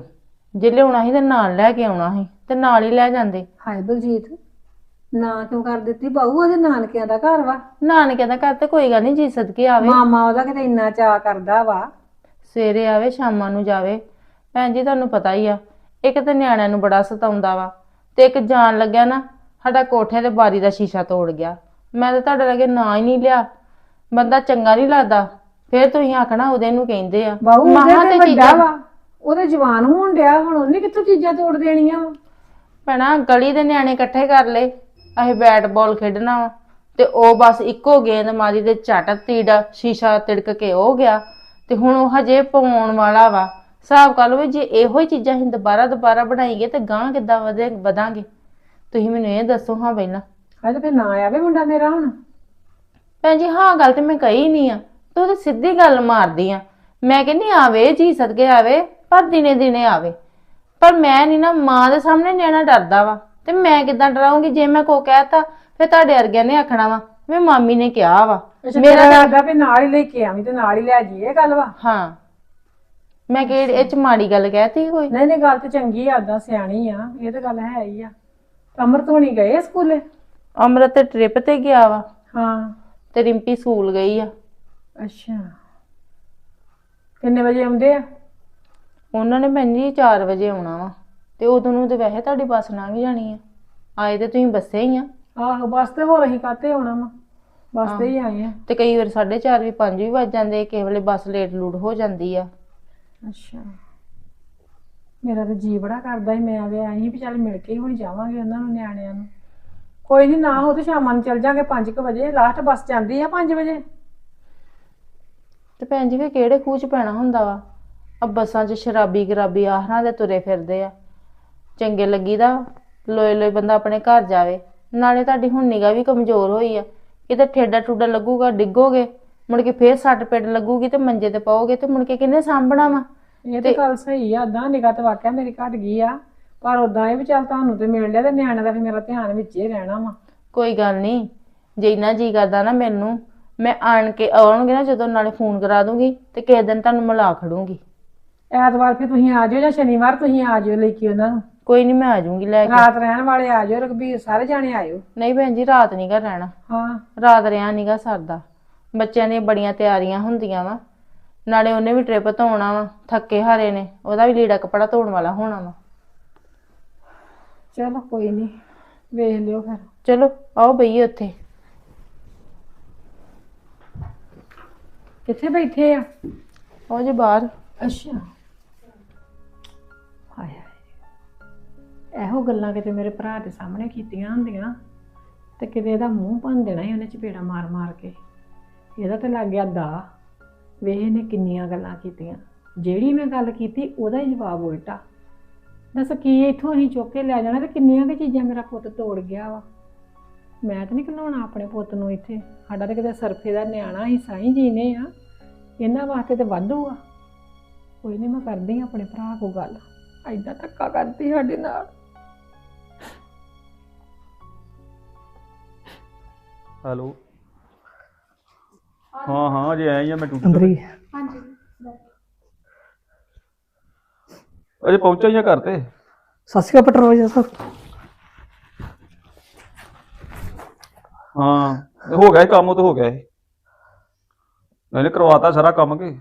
Speaker 2: ਜੇ ਲਿਆਉਣਾ ਸੀ ਤੇ ਨਾਲ ਲੈ ਕੇ ਆਉਣਾ ਸੀ ਤੇ ਨਾਲ ਹੀ ਲੈ ਜਾਂਦੇ।
Speaker 1: ਹਾਏ ਬਲਜੀਤ ਨਾ ਕਿਉਂ ਕਰ ਦਿੱਤੀ ਬਾਊ ਉਹਦੇ ਨਾਨਕਿਆਂ ਦਾ ਘਰ ਵਾ।
Speaker 2: ਨਾਨਕੇ ਦਾ ਘਰ ਤੇ ਕੋਈ ਗੱਲ ਨਹੀਂ ਜੀ ਸਦਕੇ ਆਵੇ।
Speaker 1: ਮਾਮਾ ਉਹਦਾ ਕਿਤੇ ਇੰਨਾ ਚਾਅ ਕਰਦਾ ਵਾ।
Speaker 2: ਸਵੇਰੇ ਆਵੇ ਸ਼ਾਮਾਂ ਨੂੰ ਜਾਵੇ। ਭੈਣ ਜੀ ਤੁਹਾਨੂੰ ਪਤਾ ਹੀ ਆ ਇੱਕ ਤੇ ਨਿਆਣਿਆਂ ਨੂੰ ਬੜਾ ਸਤਾਉਂਦਾ ਵਾ। ਤੇ ਇੱਕ ਜਾਣ ਲੱਗਿਆ ਨਾ ਸਾਡਾ ਕੋਠੇ ਤੇ ਬਾਰੀ ਦਾ ਸ਼ੀਸ਼ਾ ਤੋੜ ਗਿਆ। ਮੈਂ ਤਾਂ ਤੁਹਾਡੇ ਲਾਗੇ ਨਾ ਹੀ ਨਹੀਂ ਲਿਆ। ਬੰਦਾ ਚੰਗਾ ਨਹੀਂ ਲੱਗਦਾ। ਫਿਰ ਤੁਸੀਂ ਆਖਣਾ ਉਹਦੇ ਨੂੰ ਕਹਿੰਦੇ ਆ। ਮਹਾਂ
Speaker 1: ਉਹਦੇ
Speaker 2: ਤੇ
Speaker 1: ਤੇ ਵੱਡਾ
Speaker 2: ਚੀਜ਼ਾਂ-
Speaker 1: ਵਾ। ਉਹਦੇ ਜਵਾਨ ਹੋਣ ਡਿਆ ਹੁਣ ਉਹਨੇ ਕਿੱਥੋਂ ਚੀਜ਼ਾਂ ਤੋੜ ਦੇਣੀਆਂ ਵਾ?
Speaker 2: ਭੈਣਾ ਗਲੀ ਦੇ ਨਿਆਣੇ ਇਕੱਠੇ ਕਰ ਲਏ। ਅਸੀਂ ਬੈਟ ਬਾਲ ਖੇਡਣਾ ਵਾ। ਤੇ ਉਹ ਬਸ ਇੱਕੋ ਗੇਂਦ ਮਾਰੀ ਤੇ ਝਟ ਤੀੜਾ ਸ਼ੀਸ਼ਾ ਤਿੜਕ ਕੇ ਹੋ ਗਿਆ। ਤੇ ਹੁਣ ਉਹ ਹਜੇ ਪਾਉਣ ਵਾਲਾ ਵਾ। ਹਿਸਾਬ ਕਰ ਲਓ ਵੀ ਜੇ ਇਹੋ ਹੀ ਚੀਜ਼ਾਂ ਅਸੀਂ ਦੁਬਾਰਾ ਦੁਬਾਰਾ ਬਣਾਈਏ ਤੇ ਗਾਂ ਕਿੱਦਾਂ ਵਧੇ ਵਧਾਂਗੇ? ਤੁਸੀਂ ਮੈਨੂੰ ਇਹ ਦੱਸੋ ਹਾਂ ਪਹਿਲਾਂ
Speaker 1: ਅੱਜ ਫਿਰ ਨਾ ਆਵੇ ਮੁੰਡਾ ਮੇਰਾ ਹੁਣ।
Speaker 2: ਭੈਣ ਜੀ ਹਾਂ ਗੱਲ ਤੇ ਮੈਂ ਕਹੀ ਨਹੀਂ ਆ। ਤੂੰ ਤੇ ਸਿੱਧੀ ਗੱਲ ਮਾਰਦੀ ਆ। ਮੈਂ ਕਹਿੰਦੀ ਆਵੇ ਜੀ ਸਦਕੇ ਆਵੇ ਪਰ ਦਿਨੇ ਦਿਨੇ ਆਵੇ। ਪਰ ਮੈਂ ਨਹੀਂ ਨਾ ਮਾਂ ਦੇ ਸਾਹਮਣੇ ਨਿਆਣਾ ਡਰਦਾ ਵਾ। ਤੇ ਮੈਂ ਕਿੱਦਾਂ ਡਰਾਉਂਗੀ? ਜੇ ਮੈਂ ਕੋ ਕਹਿਤਾ ਫਿਰ ਤੁਹਾਡੇ ਵਰਗਿਆਂ ਨੇ ਆਖਣਾ ਵਾ ਵੀ ਮਾਮੀ ਨੇ ਕਿਹਾ ਵਾ।
Speaker 1: ਮੇਰਾ ਲੱਗਦਾ ਵੀ ਨਾਲ ਹੀ ਲੈ ਕੇ ਆਵੀਂ ਤੇ ਨਾਲ ਹੀ ਲੈ ਜਾਈਏ ਇਹ ਗੱਲ ਵਾ?
Speaker 2: ਹਾਂ। ਮੈਂ ਕਿਹੜੀ ਇਹ ਚ ਮਾੜੀ ਗੱਲ ਕਹਿਤੀ ਕੋਈ?
Speaker 1: ਨਹੀਂ ਨਹੀਂ ਗੱਲ ਤੇ ਚੰਗੀ ਆ ਓਦਾਂ ਸਿਆਣੀ ਆ। ਇਹ ਤਾਂ ਗੱਲ ਹੈ ਹੀ ਆ। ਅਮਰਤ ਹੋਣੀ ਗਏ ਸਕੂਲੇ?
Speaker 2: ਅਮਰਤ ਟ੍ਰਿਪ ਤੇ ਗਿਆ ਵਾ।
Speaker 1: ਹਾਂ।
Speaker 2: ਤੇ ਰਿੰਪੀ ਸਕੂਲ ਗਈ ਆ।
Speaker 1: ਅੱਛਾ। ਕਿੰਨੇ ਵਜੇ ਆਉਂਦੇ ਆ?
Speaker 2: ਉਹਨਾਂ ਨੇ ਭੈਣ ਜੀ 4 ਵਜੇ ਆਉਣਾ ਵਾ। ਤੇ ਉਦੋਂ ਨੂੰ ਤੇ ਵੈਸੇ ਤੁਹਾਡੀ ਬੱਸ ਲੰਘ ਜਾਣੀ ਆ। ਆਏ ਤੇ ਤੁਸੀਂ ਬੱਸੇ ਹੀ ਆ।
Speaker 1: ਆਹੋ ਬਸ ਤੇ ਹੋਰ ਅਸੀਂ ਕਾਤੇ ਆਉਣਾ ਵਾ? ਬਸ ਤੇ ਹੀ ਆਏ ਆ।
Speaker 2: ਤੇ ਕਈ ਵਾਰ 4:30 ਵੀ 5 ਵੀ ਵੱਜ ਜਾਂਦੇ ਕਿਸੇ ਵੇਲੇ ਬੱਸ ਲੇਟ ਲੂਟ ਹੋ ਜਾਂਦੀ ਆ।
Speaker 1: ਅੱਛਾ। ਮੇਰਾ ਤਾਂ ਜੀ ਬੜਾ ਕਰਦਾ ਸੀ, ਮੈਂ ਆਵੇ ਆਈ ਵੀ ਚੱਲ ਮਿਲ ਕੇ ਹੀ ਹੁਣ ਜਾਵਾਂਗੇ ਉਹਨਾਂ ਨੂੰ, ਨਿਆਣਿਆਂ ਨੂੰ। ਕੋਈ ਨਹੀਂ ਨਾ ਹੋ ਤੇ ਸ਼ਾਮਾਂ ਨੂੰ ਚੱਲ ਜਾਾਂਗੇ 5:00 ਵਜੇ ਲਾਸਟ ਬੱਸ ਜਾਂਦੀ ਆ 5 ਵਜੇ।
Speaker 2: ਤੇ ਭੈਣ ਜੀ ਫੇ ਕਿਹੜੇ ਖੂਹ ਚ ਪੈਣਾ ਹੁੰਦਾ ਵਾ? ਆ ਬੱਸਾਂ 'ਚ ਸ਼ਰਾਬੀ ਗਰਾਬੀ ਆਹਰਾਂ ਦੇ ਤੁਰੇ ਫਿਰਦੇ ਆ। ਚੰਗੇ ਲੱਗੀਦਾ ਲੋਏ ਲੋਏ ਬੰਦਾ ਆਪਣੇ ਘਰ ਜਾਵੇ। ਨਾਲੇ ਤੁਹਾਡੀ ਹੁਣ ਨਿਗਾ ਵੀ ਕਮਜ਼ੋਰ ਹੋਈ ਆ। ਕਿਤੇ ਠੇਡਾ ਟੁੱਡਾ ਲੱਗੂਗਾ, ਡਿੱਗੋਗੇ। ਮੁੜ ਕੇ ਫੇਰ ਸੱਟ ਪੇਟ ਲੱਗੂਗੀ ਤੇ ਮੰਜੇ ਤੇ ਪਾਓਗੇ ਤੇ ਮੁੜ ਕੇ ਕਿੰਨੇ ਸਾਂਭਣਾ ਵਾ?
Speaker 1: ਇਹ ਤਾਂ ਗੱਲ ਸਹੀ ਆ ਓਦਾਂ ਨਿਗਾਹ ਤੇ ਵਾਕਿਆ ਮੇਰੀ ਘਟ ਗਈ ਆ ਪਰ ਉਦਾਂ ਇਹ ਵੀ ਚੱਲ ਤੁਹਾਨੂੰ ਤੇ ਮਿਲ ਲਿਆ ਤੇ ਨਿਆਣਿਆਂ ਦਾ ਵੀ ਮੇਰਾ ਧਿਆਨ ਵਿੱਚ ਹੀ ਰਹਿਣਾ ਵਾ।
Speaker 2: ਕੋਈ ਗੱਲ ਨਹੀਂ ਜੇ ਇੰਨਾ ਜੀ ਕਰਦਾ ਨਾ ਮੈਨੂੰ ਮੈਂ ਆਣ ਕੇ ਆਉਣਗੇ ਨਾ ਜਦੋਂ ਨਾਲੇ ਫੋਨ ਕਰਾ ਦੂੰਗੀ ਤੇ ਕਿਸੇ ਦਿਨ ਤੁਹਾਨੂੰ ਮਿਲਾ ਖੜੂੰਗੀ।
Speaker 1: ਐਤਵਾਰ ਫਿਰ ਤੁਸੀਂ ਆ ਜਾਇਓ ਜਾਂ ਸ਼ਨੀਵਾਰ ਤੁਸੀਂ ਆ ਜਾਇਓ ਲੈ ਕੇ ਉਹਨਾਂ ਨੂੰ।
Speaker 2: ਕੋਈ ਨਹੀਂ ਮੈਂ ਆ ਜਾਊਂਗੀ ਲੈ ਕੇ।
Speaker 1: ਰਾਤ ਰਹਿਣ ਵਾਲੇ ਆ ਜਾਇਓ ਰਘਬੀਰ ਸਾਰੇ ਜਾਣੇ ਆਇਓ।
Speaker 2: ਨਹੀਂ ਭੈਣ ਜੀ ਰਾਤ ਨਹੀਂ ਘਰ ਰਹਿਣਾ।
Speaker 1: ਹਾਂ।
Speaker 2: ਰਾਤ ਰਿਆ ਨੀਗਾ ਸਰਦਾ। ਬੱਚਿਆਂ ਦੀਆਂ ਬੜੀਆਂ ਤਿਆਰੀਆਂ ਹੁੰਦੀਆਂ ਵਾ। ਨਾਲੇ ਉਹਨੇ ਵੀ ਟ੍ਰਿਪ ਤੋਂ ਆਉਣਾ ਵਾ ਥੱਕੇ ਹਾਰੇ ਨੇ ਉਹਦਾ ਵੀ ਲੀੜਾ ਕੱਪੜਾ ਧੋਣ ਵਾਲਾ ਹੋਣਾ ਵਾ।
Speaker 1: ਚਲੋ ਕੋਈ ਨਹੀਂ ਵੇਖ ਲਿਓ ਫਿਰ।
Speaker 2: ਚਲੋ ਆਓ ਬਈਏ ਉੱਥੇ।
Speaker 1: ਕਿੱਥੇ ਬੈਠੇ ਆ?
Speaker 2: ਉਹ ਜੇ ਬਾਹਰ।
Speaker 1: ਅੱਛਾ। ਹਾਏ ਹਾਏ। ਇਹੋ ਗੱਲਾਂ ਕਿਤੇ ਮੇਰੇ ਭਰਾ ਦੇ ਸਾਹਮਣੇ ਕੀਤੀਆਂ ਹੁੰਦੀਆਂ ਤੇ ਕਿਤੇ ਇਹਦਾ ਮੂੰਹ ਭੰਨ ਦੇਣਾ ਹੀ ਉਹਨੇ ਚਪੇੜਾ ਮਾਰ ਮਾਰ ਕੇ। ਇਹਦਾ ਤਾਂ ਲੱਗ ਗਿਆ ਦਾ। ਵੇਖ ਇਹਨੇ ਕਿੰਨੀਆਂ ਗੱਲਾਂ ਕੀਤੀਆਂ। ਜਿਹੜੀ ਮੈਂ ਗੱਲ ਕੀਤੀ, ਉਹਦਾ ਹੀ ਜਵਾਬ ਉਲਟਾ। ਦੱਸ ਕੀ ਇੱਥੋਂ ਅਸੀਂ ਚੁੱਕ ਕੇ ਲੈ ਜਾਣਾ ਤੇ ਕਿੰਨੀਆਂ ਕੁ ਚੀਜ਼ਾਂ ਮੇਰਾ ਪੁੱਤ ਤੋੜ ਗਿਆ ਵਾ। ਮੈਂ ਤਾਂ ਨਹੀਂ ਘਲਾਉਣਾ ਆਪਣੇ ਪੁੱਤ ਨੂੰ ਇੱਥੇ। ਸਾਡਾ ਤਾਂ ਕਿਤੇ ਸਰਫੇ ਦਾ ਨਿਆਣਾ ਹੀ ਸਾਈਂ ਜੀ ਨੇ ਆ। ਇਹਨਾਂ ਵਾਸਤੇ ਤੇ ਵਾਧੂ ਆ। ਕੋਈ ਨਹੀਂ ਮੈਂ ਕਰਦੀ ਆਪਣੇ ਭਰਾ ਕੋ ਗੱਲ। ਐਦਾਂ ਧੱਕਾ ਕਰਦੀ ਸਾਡੇ ਨਾਲ।
Speaker 5: ਹੈਲੋ। ਹਾਂ ਹਾਂ ਜੇ ਆਈ ਆ ਮੈਂ ਡਿਊਟੀ
Speaker 3: ਅੰਦਰ
Speaker 5: ਤੋਂ
Speaker 3: ਹੀ
Speaker 5: ਅਜੇ ਪਹੁੰਚਿਆ ਹੀ ਆ ਘਰ ਤੇ
Speaker 3: ਸਤਿ ਸ਼੍ਰੀ ਅਕਾਲ ਪਟਵਾਰੀ ਸਾਹਿਬ
Speaker 5: ਹਾਂ ਇਹ ਹੋ ਗਿਆ ਇਹ ਕੰਮ ਉਹ ਤਾਂ ਹੋ ਗਿਆ ਇਹ ਇਹਨੇ ਕਰਵਾਤਾ ਸਾਰਾ ਕੰਮ ਕੇ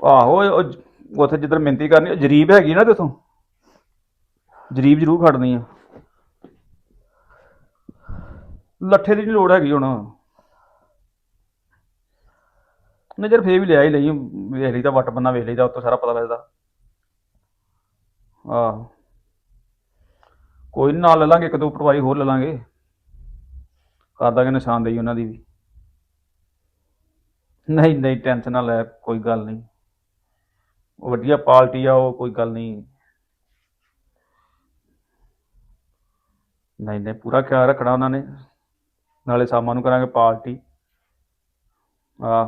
Speaker 5: ਆਹੋ ਉਹ- ਉਹ ਉੱਥੇ ਜਿੱਧਰ ਮਿੰਤੀ ਕਰਨੀ ਉਹ ਜਰੀਬ ਹੈਗੀ ਨਾ ਤੇਥੋਂ ਜਰੀਬ ਜ਼ਰੂਰ ਖੜਨੀ ਆ ਲੱਠੇ ਦੀ ਨਹੀਂ ਲੋੜ ਹੈਗੀ ਹੁਣ। ਨਜ਼ਰ ਫੇਰ ਵੀ ਲਿਆ ਹੀ ਲਈ ਵੇਖ ਲਈਦਾ ਵੱਟ ਬੰਨਾ ਵੇਖ ਲਈਦਾ ਉੱਤੋਂ ਸਾਰਾ ਪਤਾ ਲੱਗਦਾ। ਆਹ। ਕੋਈ ਨੀ, ਨਾਲ ਲੈ ਲਾਂਗੇ ਇੱਕ ਦੋ ਪਟਵਾਰੀ ਹੋਰ ਲੈ ਲਾਂਗੇ। ਕਰ ਦਾਂਗੇ ਨਿਸ਼ਾਨਦੇਹੀ ਉਹਨਾਂ ਦੀ ਵੀ। ਨਹੀਂ ਨਹੀਂ ਟੈਨਸ਼ਨ ਨਾ ਲੈ ਕੋਈ ਗੱਲ ਨਹੀਂ। ਵਧੀਆ ਪਾਰਟੀ ਆ ਉਹ ਕੋਈ ਗੱਲ ਨਹੀਂ। ਨਹੀਂ ਨਹੀਂ ਪੂਰਾ ਖਿਆਲ ਰੱਖਣਾ ਉਹਨਾਂ ਨੇ। ਨਾਲੇ ਸ਼ਾਮਾਂ ਨੂੰ ਕਰਾਂਗੇ ਪਾਰਟੀ। ਆ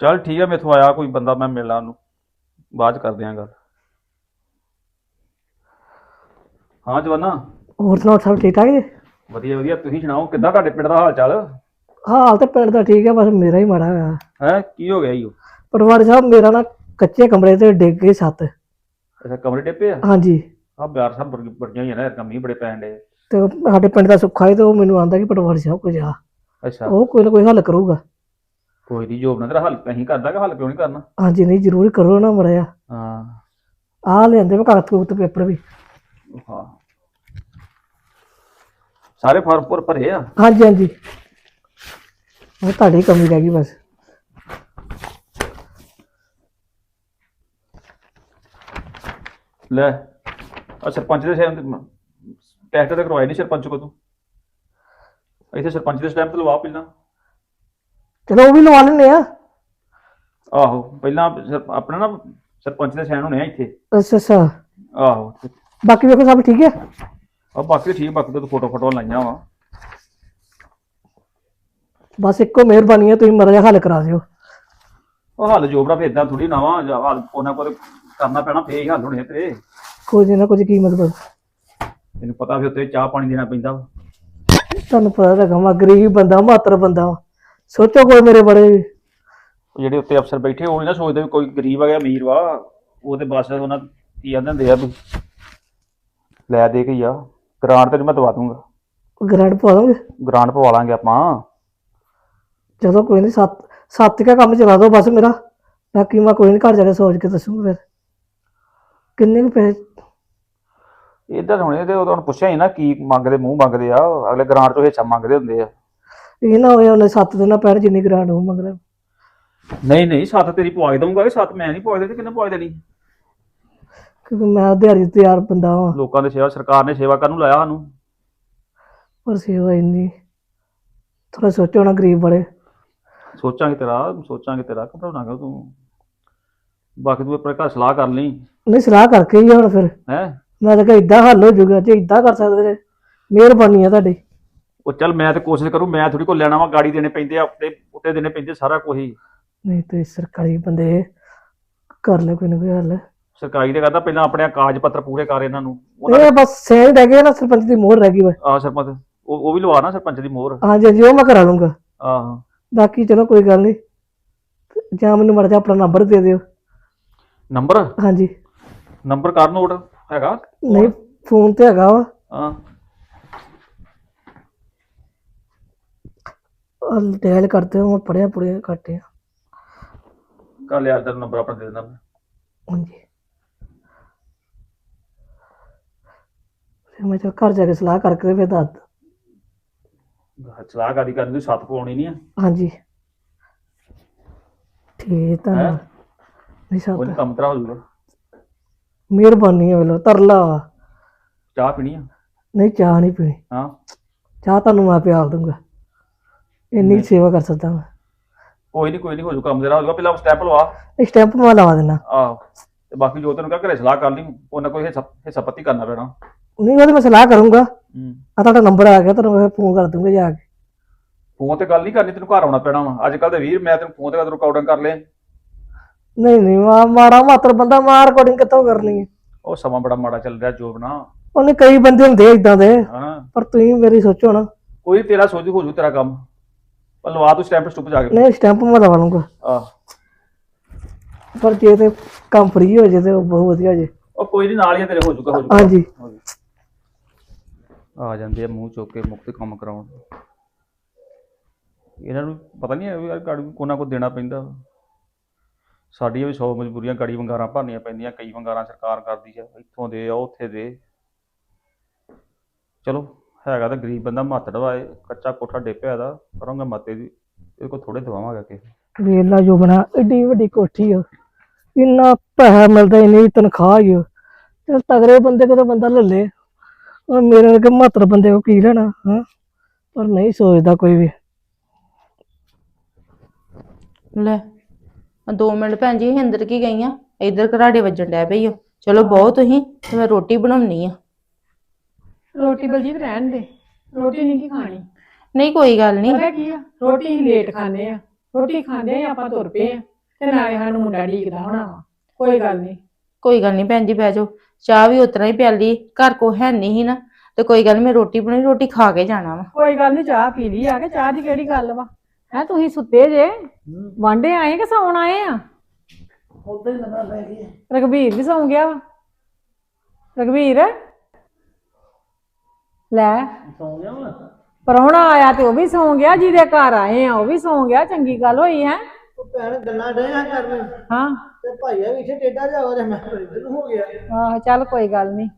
Speaker 5: ਚਲ ਠੀਕ ਹੈ ਮੇਥੋਂ ਆਇਆ ਕੋਈ ਬੰਦਾ ਮੈਂ ਮਿਲਣਾ ਉਹਨੂੰ। ਬਾਅਦ ਚ ਕਰਦੇ ਆਂ ਗੱਲ। ਹਾਂ ਜਵਾਨਾ?
Speaker 3: ਹੋਰ ਸੁਣਾਓ ਸਭ ਠੀਕ ਠਾਕ ਜੀ?
Speaker 5: ਵਧੀਆ ਵਧੀਆ। ਤੁਸੀਂ ਸੁਣਾਓ ਕਿੱਦਾਂ ਤੁਹਾਡੇ ਪਿੰਡ ਦਾ ਹਾਲ ਚਾਲ?
Speaker 3: ਹਾਲ ਤੇ ਪਿੰਡ ਦਾ ਠੀਕ ਹੈ ਬਸ ਮੇਰਾ ਹੀ ਮਾੜਾ ਹੋਇਆ।
Speaker 5: ਹੈ ਕੀ ਹੋ ਗਿਆ ਈ ਉਹ?
Speaker 3: ਪਟਵਾਰੀ ਸਾਹਿਬ ਮੇਰਾ ਨਾ ਕੱਚੇ ਕਮਰੇ ਤੇ ਡਿੱਗ ਗਈ ਛੱਤ
Speaker 5: ਅੱਛਾ ਕਮਰੇ ਟੇਪੇ ਆ?
Speaker 3: ਹਾਂਜੀ।
Speaker 5: ਆ ਬਿਆਰ ਸਾਹਿਬ ਬੜ- ਬੜੀਆਂ ਹੀ ਆ ਨਾ ਯਾਰ ਮੀਂਹ ਬੜੇ ਪੈਣ ਡੇ
Speaker 3: ਤੇ ਸਾਡੇ ਪਿੰਡ ਦਾ ਸੁੱਖਾ ਹੀ ਤੇ ਉਹ ਮੈਨੂੰ ਆਂਦਾ ਕਿ ਪਟਵਾਰੀ ਸਾਹਿਬ ਕੋਲ ਜਾ।
Speaker 5: ਅੱਛਾ।
Speaker 3: ਉਹ ਕੋਈ ਨਾ ਕੋਈ ਹੱਲ ਕਰੂਗਾ।
Speaker 5: ਕੋਈ ਨਹੀਂ ਜੋਬ ਨਾਲ ਤੇਰਾ ਹੱਲ ਅਸੀਂ ਕਰਦਾ ਕਿ ਹੱਲ ਕਿਉਂ ਨਹੀਂ ਕਰਨਾ?
Speaker 3: ਹਾਂਜੀ ਨਹੀਂ ਜ਼ਰੂਰ ਕਰੋ ਨਾ ਮੜਿਆ।
Speaker 5: ਹਾਂ।
Speaker 3: ਆ ਲੈਂਦੇ ਮੈਂ ਕਾਗਜ਼ ਕੂਗਜ਼ ਤੇ ਪੇਪਰ ਵੀ।
Speaker 5: ਹਾਂ। ਸਾਰੇ ਫਾਰਮ ਭਰ ਭਰੇ ਆ?
Speaker 3: ਹਾਂਜੀ ਹਾਂਜੀ। ਉਹ ਤੁਹਾਡੀ ਕਮੀ ਰਹਿ ਗਈ ਬਸ।
Speaker 5: ਲੈ। ਆ ਸਰਪੰਚ ਦੇ ਸੈਮ ਟੈਸਟ ਤੇ ਕਰਵਾਏ ਨਹੀਂ ਸਰਪੰਚ ਕੋ ਤੂੰ ਇੱਥੇ ਸਰਪੰਚ ਦੇ ਸਟੈਂਪ ਤੇ ਲਵਾ ਪਹਿਲਾਂ।
Speaker 3: ਚਲੋ ਉਹ ਵੀ ਲਵਾ ਲੈਣੇ ਆ।
Speaker 5: ਆਹੋ ਪਹਿਲਾਂ ਸਰ- ਆਪਣਾ ਨਾ ਸਰਪੰਚ ਦੇ ਸਾਈਨ ਹੋਣੇ ਆ ਇੱਥੇ।
Speaker 3: ਅੱਛਾ ਅੱਛਾ।
Speaker 5: ਆਹੋ।
Speaker 3: ਬਾਕੀ ਵੇਖੋ ਸਭ ਠੀਕ ਹੈ
Speaker 5: ਆ ਬਾਕੀ ਤਾਂ ਠੀਕ ਬਾਕੀ ਤਾਂ ਫੋਟੋ ਫੋਟੋ ਲਾਈਆਂ ਵਾ।
Speaker 3: ਬਸ ਇੱਕੋ ਮਿਹਰਬਾਨੀ ਹੈ ਤੁਸੀਂ ਮਰਾ ਜਿਹਾ ਹੱਲ ਕਰਾ ਦਿਓ।
Speaker 5: ਉਹ ਹੱਲ ਜੋਬੜਾ ਫੇਰ ਇਦਾਂ ਥੋੜੀ ਨਾਵਾ ਹੱਲ ਉਹਨਾਂ ਕੋਲ ਕਰਨਾ ਪੈਣਾ ਫੇਰ ਹੀ ਹੱਲ ਹੋਣੇ ਆ ਤੇਰੇ।
Speaker 3: ਕੁਝ ਨਾ ਕੁਝ ਕੀ ਮਤਲਬ
Speaker 5: ਤੈਨੂੰ ਪਤਾ ਵੀ ਉੱਤੇ ਚਾਹ ਪਾਣੀ ਦੇਣਾ ਪੈਂਦਾ ਵਾ।
Speaker 3: ਤੁਹਾਨੂੰ ਪਤਾ ਤਾਂ ਗਮਾ ਗਰੀਬ ਬੰਦਾ ਮਾਤਰ ਬੰਦਾ ਵਾ। ਸੋਚੋ ਕੋਈ ਮੇਰੇ ਬੜੇ
Speaker 5: ਉਹ ਜਿਹੜੇ ਉੱਤੇ ਅਫਸਰ ਬੈਠੇ ਉਹ ਨੀ ਨਾ ਸੋਚਦੇ ਵੀ ਕੋਈ ਗਰੀਬ ਆ ਗਿਆ ਅਮੀਰ ਵਾ। ਉਹ ਤੇ ਬਸ ਉਹਨਾਂ ਕੀ ਕਹਿੰਦੇ ਹੁੰਦੇ ਆ ਵੀ ਲੈ ਦੇ ਕੇ ਹੀ ਆ। ਗ੍ਰਾਂਟ ਤੈਨੂੰ ਮੈਂ ਦਵਾ ਦੂੰਗਾ।
Speaker 3: ਗ੍ਰੈਂਡ ਪਾ ਦੋਗੇ?
Speaker 5: ਗ੍ਰਾਂਟ ਪਵਾ ਲਾਂਗੇ ਆਪਾਂ।
Speaker 3: ਚਲੋ ਕੋਈ ਨਹੀਂ ਸੱਤ ਸੱਤ ਕਾ ਕੰਮ ਚਲਾ ਦਿਓ ਬਸ ਮੇਰਾ। ਬਾਕੀ ਮੈਂ ਕੋਈ ਨਹੀਂ ਘਰ ਜਾ ਕੇ ਸੋਚ ਕੇ ਦੱਸੂਗਾ ਫਿਰ। ਕਿੰਨੇ ਕੁ ਪੈਸੇ
Speaker 5: ਇਦਾਂ ਹੋਣੇ ਤੇ ਉਹ ਹੁਣ ਪੁੱਛਿਆ ਹੀ ਨਾ ਕੀ ਮੰਗਦੇ ਮੂੰਹ ਮੰਗਦੇ ਆ ਅਗਲੇ ਗ੍ਰਾਂਟ ਤੋਂ ਹਿੱਸਾ ਮੰਗਦੇ ਹੁੰਦੇ ਆ।
Speaker 3: ਇਹ ਨਾ ਹੋਏ ਉਹਨੇ ਸੱਤ ਦਿਨ ਨਾ ਪੈਣ ਜਿੰਨੀ ਗ੍ਰਾਂਟ ਉਹ ਮੰਗਦਾ
Speaker 5: ਨਹੀਂ ਨਹੀਂ ਸੱਤ ਤੇਰੀ ਪਵਾ ਕੇ ਦਊਂਗਾ ਕਿ ਸੱਤ ਮੈਂ ਨਹੀਂ ਪਵਾ ਦੇ ਤੇ ਕਿੰਨੇ ਪਵਾ ਦੇਣੀ?
Speaker 3: ਕਿਉਂਕਿ ਮੈਂ ਦਿਹਾੜੀ ਤੇ ਤਿਆਰ ਬੰਦਾ ਵਾਂ।
Speaker 5: ਲੋਕਾਂ ਦੀ ਸੇਵਾ ਸਰਕਾਰ ਨੇ ਸੇਵਾ ਕਰਨ ਨੂੰ ਲਾਇਆ ਸਾਨੂੰ।
Speaker 3: ਪਰ ਸੇਵਾ ਇੰਨੀ ਥੋੜਾ ਸੋਚੋ ਨਾ ਗਰੀਬ ਬੜੇ
Speaker 5: ਸੋਚਾਂਗੇ ਤੇਰਾ ਸੋਚਾਂਗੇ ਤੇਰਾ ਘਬਰਾਉਣਾ ਕਿਉਂ ਤੂੰ? ਬਾਕੀ ਤੂੰ ਆਪਣੇ ਘਰ ਸਲਾਹ ਕਰ ਲਈ।
Speaker 3: ਨਹੀਂ ਸਲਾਹ ਕਰਕੇ ਹੀ ਆ ਹੁਣ ਫਿਰ।
Speaker 5: ਹੈ?
Speaker 3: ਮੈਂ ਤਾਂ ਕਿਹਾ ਇਦਾਂ ਹੱਲ ਹੋ ਜਾਊਗਾ ਜੇ ਇਦਾਂ ਕਰ ਸਕਦੇ ਜੇ ਮਿਹਰਬਾਨੀ ਆ ਤੁਹਾਡੀ।
Speaker 5: ਉਹ ਚੱਲ ਮੈਂ ਤੇ ਕੋਸ਼ਿਸ਼ ਕਰੂੰ ਮੈਂ ਥੋੜੀ ਕੋ ਲੈਣਾ ਵਾ ਗਾੜੀ ਦੇਣੇ ਪੈਂਦੇ ਆ ਉੱਤੇ ਉੱਤੇ ਦੇਣੇ ਪੈਂਦੇ ਸਾਰਾ ਕੁਝ ਹੀ।
Speaker 3: ਨਹੀਂ ਤੇ ਸਰਕਾਰੀ ਬੰਦੇ ਕਰ ਲੈ ਕੋਈ ਨਾ ਕੋਈ ਹੱਲ।
Speaker 5: ਸਰਕਾਰੀ ਦੇ ਕਰਦਾ ਪਹਿਲਾਂ ਆਪਣੇ ਕਾਗਜ਼ ਪੱਤਰ ਪੂਰੇ ਕਰ ਇਹਨਾਂ ਨੂੰ। ਉਹਨਾਂ
Speaker 3: ਇਹ ਬਸ ਸੈਨ ਰਹਿ ਨਾ ਸਰਪੰਚ ਦੀ ਮੋਹਰ ਰਹਿ ਗਈ ਬਸ।
Speaker 5: ਆ ਸਰਪੰਚ ਉਹ ਉਹ ਵੀ ਲਵਾ ਨਾ ਸਰਪੰਚ ਦੀ ਮੋਹਰ।
Speaker 3: ਹਾਂਜੀ ਹਾਂਜੀ ਉਹ ਮੈਂ ਕਰਾ ਲੂੰਗਾ
Speaker 5: ਆਹੋ।
Speaker 3: ਬਾਕੀ ਚਲੋ ਕੋਈ ਗੱਲ ਨਹੀਂ। ਜਾਂ ਮੈਨੂੰ ਮੜ ਜਾ ਆਪਣਾ ਨੰਬਰ ਦੇ ਦਿਓ।
Speaker 5: ਨੰਬਰ
Speaker 3: ਹਾਂਜੀ
Speaker 5: ਨੰਬਰ ਕਰ ਨੋਟ। ਹੈਗਾ?
Speaker 3: ਨਹੀਂ ਫੋਨ ਤੇ ਹੈਗਾ ਵਾ।
Speaker 5: ਹਾਂ।
Speaker 3: ਡੈਲ ਕਰਦੇ ਹਾਂ ਮੈਂ ਪੜਿਆ ਪੜਿਆ ਘੱਟੇ
Speaker 5: ਕਰ ਲਿਆ ਤੇਰਾ ਨੰਬਰ ਆਪਣਾ ਦੇ ਦਿੰਦਾ ਮੈਂ।
Speaker 3: ਹਾਂਜੀ। ਫਿਰ ਮੈਂ ਚਲ ਘਰ ਜਾ ਕੇ ਸਲਾਹ ਕਰਕੇ ਫਿਰ ਦੱਸ।
Speaker 5: ਸਲਾਹ ਕਾਦੀ ਕਰਨੀ ਤੂੰ ਸੱਤ ਪਾਉਣੀ ਨਹੀਂ ਆ।
Speaker 3: ਹਾਂਜੀ। ਠੀਕ ਤਾਂ
Speaker 5: ਹੈਂ?
Speaker 3: ਨਹੀਂ
Speaker 5: ਉਹ ਨੀ
Speaker 3: ਸਾਥ
Speaker 5: ਕੰਮ ਤੇਰਾ ਹੋ ਜਾਊਗਾ
Speaker 3: ਮਿਹਰਬਾਨੀ ਹੈ ਵੇਲੋ ਤਰਲਾ ਵਾ।
Speaker 5: ਚਾਹ ਪੀਣੀ ਆ?
Speaker 3: ਨਹੀਂ ਚਾਹ ਨਹੀਂ ਪੀਣੀ।
Speaker 5: ਹਾਂ।
Speaker 3: ਚਾਹ ਤੁਹਾਨੂੰ ਮੈਂ ਪਿਆਲ ਦੂੰਗਾ। ਇੰਨੀ ਸੇਵਾ ਕਰ ਸਕਦਾ ਮੈਂ।
Speaker 5: ਕੋਈ ਨਹੀਂ ਕੋਈ ਨਹੀਂ ਹੋ ਜਾਊ ਕੰਮ ਤੇਰਾ ਹੋ ਜਾਊਗਾ ਪਹਿਲਾਂ ਸਟੈਂਪ ਲਵਾ।
Speaker 3: ਇਹ ਸਟੈਂਪ ਮੈਂ ਲਵਾ ਦੇਣਾ
Speaker 5: ਆਹੋ। ਤੇ ਬਾਕੀ ਜੋ ਤੈਨੂੰ ਕਹ ਘਰੇ ਸਲਾਹ ਕਰ ਲਈ ਉਹਨਾਂ ਕੋਈ ਹਿੱਸਾ ਹਿੱਸਾ ਪੱਤੀ ਕਰਨਾ ਪੈਣਾ।
Speaker 3: ਨਹੀਂ ਉਹਦੀ ਮੈਂ ਸਲਾਹ ਕਰੂੰਗਾ। ਆ ਤੁਹਾਡਾ ਨੰਬਰ ਆ ਗਿਆ ਤੁਹਾਨੂੰ ਮੈਂ ਫੋਨ ਕਰ ਦੂੰਗਾ ਜਾ ਕੇ।
Speaker 5: ਫੋਨ ਤੇ ਗੱਲ ਨਹੀਂ ਕਰਨੀ ਤੈਨੂੰ ਘਰ ਆਉਣਾ ਪੈਣਾ ਵਾ। ਅੱਜ ਕੱਲ ਦੇ ਵੀਰ ਮੈਂ ਤੈਨੂੰ ਫੋਨ ਤੇ ਰਿਕਾਰਡਿੰਗ ਕਰ ਲੈ
Speaker 3: ਨਹੀਂ ਨਹੀਂ ਮਾ ਮਾੜਾ ਮਾਤਰ ਬੰਦਾ ਮਾਰ ਰਿਕਾਰਡਿੰਗ ਕਿੱਥੋਂ ਕਰਨੀ ਹੈ?
Speaker 5: ਉਹ ਸਮਾਂ ਬੜਾ ਮਾੜਾ ਚੱਲ ਰਿਹਾ ਜੋਬ ਨਾ
Speaker 3: ਉਹਨੇ ਕਈ ਬੰਦੇ ਹੁੰਦੇ ਇਦਾਂ ਦੇ
Speaker 5: ਹਾਂ।
Speaker 3: ਪਰ ਤੁਸੀਂ ਮੇਰੀ ਸੋਚੋ ਨਾ।
Speaker 5: ਕੋਈ ਤੇਰਾ ਸੋਚ ਹੋ ਜੂ ਤੇਰਾ ਕੰਮ। ਪਰ ਲਵਾ ਤੂੰ ਸਟੈਂਪ ਸਟੁੱਪ ਜਾ ਕੇ।
Speaker 3: ਨਹੀਂ ਸਟੈਂਪ ਮੈਂ ਲਵਾ ਲੂੰਗਾ
Speaker 5: ਆਹ।
Speaker 3: ਪਰ ਜੇ ਤੇ ਕੰਮ ਫ੍ਰੀ ਹੋ ਜੇ ਤੇ ਉਹ ਬਹੁਤ ਵਧੀਆ ਜੇ।
Speaker 5: ਉਹ ਕੋਈ ਨਹੀਂ ਨਾਲ ਹੀ ਆ ਤੇਰੇ ਹੋ ਜੂਗਾ ਹੋ ਜੂਗਾ।
Speaker 3: ਹਾਂਜੀ।
Speaker 5: ਆ ਜਾਂਦੇ ਆ ਮੂੰਹ ਚੁੱਕ ਕੇ ਮੁਕਤ ਕੰਮ ਕਰਾਉਣ। ਇਹਨਾਂ ਨੂੰ ਪਤਾ ਨਹੀਂ ਹੈ ਵੀ ਯਾਰ ਗਾੜੀ ਕੋਨਾ ਕੋ ਦੇਣਾ ਪੈਂਦਾ। ਸਾਡੀਆਂ ਵੀ ਸੌ ਮਜਬੂਰੀਆਂ ਗਾੜੀ ਵੰਗਾਰਾਂ ਭਰਨੀਆਂ ਪੈਂਦੀਆਂ ਕਈ ਵੰਗਾਰਾਂ ਸਰਕਾਰ ਕਰਦੀ ਆ ਇੱਥੋਂ ਦੇ ਆ ਉੱਥੇ ਦੇ। ਚਲੋ ਹੈਗਾ ਤਾਂ ਗਰੀਬ ਬੰਦਾ ਮਾਤੜ ਵਾ ਇਹ ਕੱਚਾ ਕੋਠਾ ਡੇਪਿਆ ਦਾ ਕਰਾਂਗਾ ਮਾਤੇ ਦੀ ਇਹਦੇ ਕੋਲ ਥੋੜੇ ਦਵਾਵਾਂਗਾ ਕਿ
Speaker 6: ਵੇਲਾ ਜੋ ਬਣਾ ਏਡੀ ਵੱਡੀ ਕੋਠੀ ਆ ਇੰਨਾ ਪੈਸਾ ਮਿਲਦਾ ਇੰਨੀ ਤਨਖਾਹ ਹੀ ਆ। ਚਲ ਤਗੜੇ ਬੰਦੇ ਕੋਲ ਤਾਂ ਬੰਦਾ ਲੈ ਲੇ ਉਹ ਮੇਰੇ ਵਰਗੇ ਮਾਤਰ ਬੰਦੇ ਕੋ ਕੀ ਲੈਣਾ ਹਾਂ? ਪਰ ਨਹੀਂ ਸੋਚਦਾ ਕੋਈ ਵੀ।
Speaker 2: ਲੈ। ਆ ਦੋ ਮਿੰਟ ਭੈਣ ਜੀ ਅੰਦਰ ਕੀ ਗਈਆਂ? ਇੱਧਰ ਘਰਾੜੇ ਵੱਜਣ ਡੈ ਪਈ ਓ। ਚਲੋ ਬਹੁਤ ਹੀ ਤੇ ਮੈਂ ਰੋਟੀ ਬਣਾਉਣੀ ਆ।
Speaker 1: ਰੋਟੀ ਬਲਜੀਤ ਰਹਿਣ ਦੇ। ਰੋਟੀ ਨਹੀਂ ਕੀ ਖਾਣੀ?
Speaker 2: ਨਹੀਂ ਕੋਈ ਗੱਲ ਨਹੀਂ।
Speaker 1: ਪਤਾ ਕੀ ਆ? ਰੋਟੀ ਹੀ ਲੇਟ ਖਾਂਦੇ ਆ। ਰੋਟੀ ਖਾਂਦੇ ਆ ਆਪਾਂ ਤੁਰ ਪਏ ਆ। ਤੇ ਨਾਲੇ ਸਾਨੂੰ ਮੁੰਡਾ ਢੀਕਦਾ ਹੋਣਾ ਵਾ। ਕੋਈ ਗੱਲ ਨਹੀਂ।
Speaker 2: ਕੋਈ ਗੱਲ ਨਹੀਂ ਭੈਣ ਜੀ ਬਹਿ ਜਾਓ। ਚਾਹ ਵੀ ਉਤਰਾ ਹੀ ਪਿਆਲੀ। ਘਰ ਕੋ ਹੈ ਨਹੀਂ ਸੀ ਨਾ। ਤੇ ਕੋਈ ਗੱਲ ਨੀ, ਮੈਂ ਰੋਟੀ ਬਣਾਈ ਰੋਟੀ ਖਾ ਕੇ ਜਾਣਾ ਵਾ।
Speaker 1: ਕੋਈ ਗੱਲ ਨਹੀਂ ਚਾਹ ਪੀ ਲਈ ਆ ਕੇ। ਚਾਹ ਦੀ ਕਿਹੜੀ ਗੱਲ ਵਾ? ਹੈ ਤੁਸੀਂ ਸੁੱਤੇ ਜੇ? ਵਾਂਡੇ ਆਏ ਕਿ ਸੌਣ ਆਏ ਆ?
Speaker 6: ਉਦਾਂ ਹੀ
Speaker 1: ਰਘਬੀਰ ਵੀ ਸੌਂ ਗਿਆ ਵਾ। ਰਘਬੀਰ? ਲੈ।
Speaker 6: ਸੌ ਗਿਆ ਵਾ।
Speaker 1: ਆਇਆ ਤੇ ਉਹ ਵੀ ਸੌਂ ਗਿਆ ਜਿਹਦੇ ਘਰ ਆਏ ਆ ਉਹ ਵੀ ਸੌਂ ਗਿਆ। ਚੰਗੀ ਗੱਲ ਹੋਈ ਹੈ।
Speaker 6: ਉਹ ਭੈਣ ਗੱਲਾਂ ਡਿਆ ਕਰਨ।
Speaker 1: ਹਾਂ।
Speaker 6: ਤੇ ਭਾਈਆ ਵੀ ਇੱਥੇ ਟੇਡਾ ਜਾ ਹੋ ਰਿਹਾ ਮੈਂ ਇੱਧਰ ਨੂੰ ਹੋ ਗਿਆ।
Speaker 1: ਆਹ ਚੱਲ ਕੋਈ ਗੱਲ ਨਹੀਂ।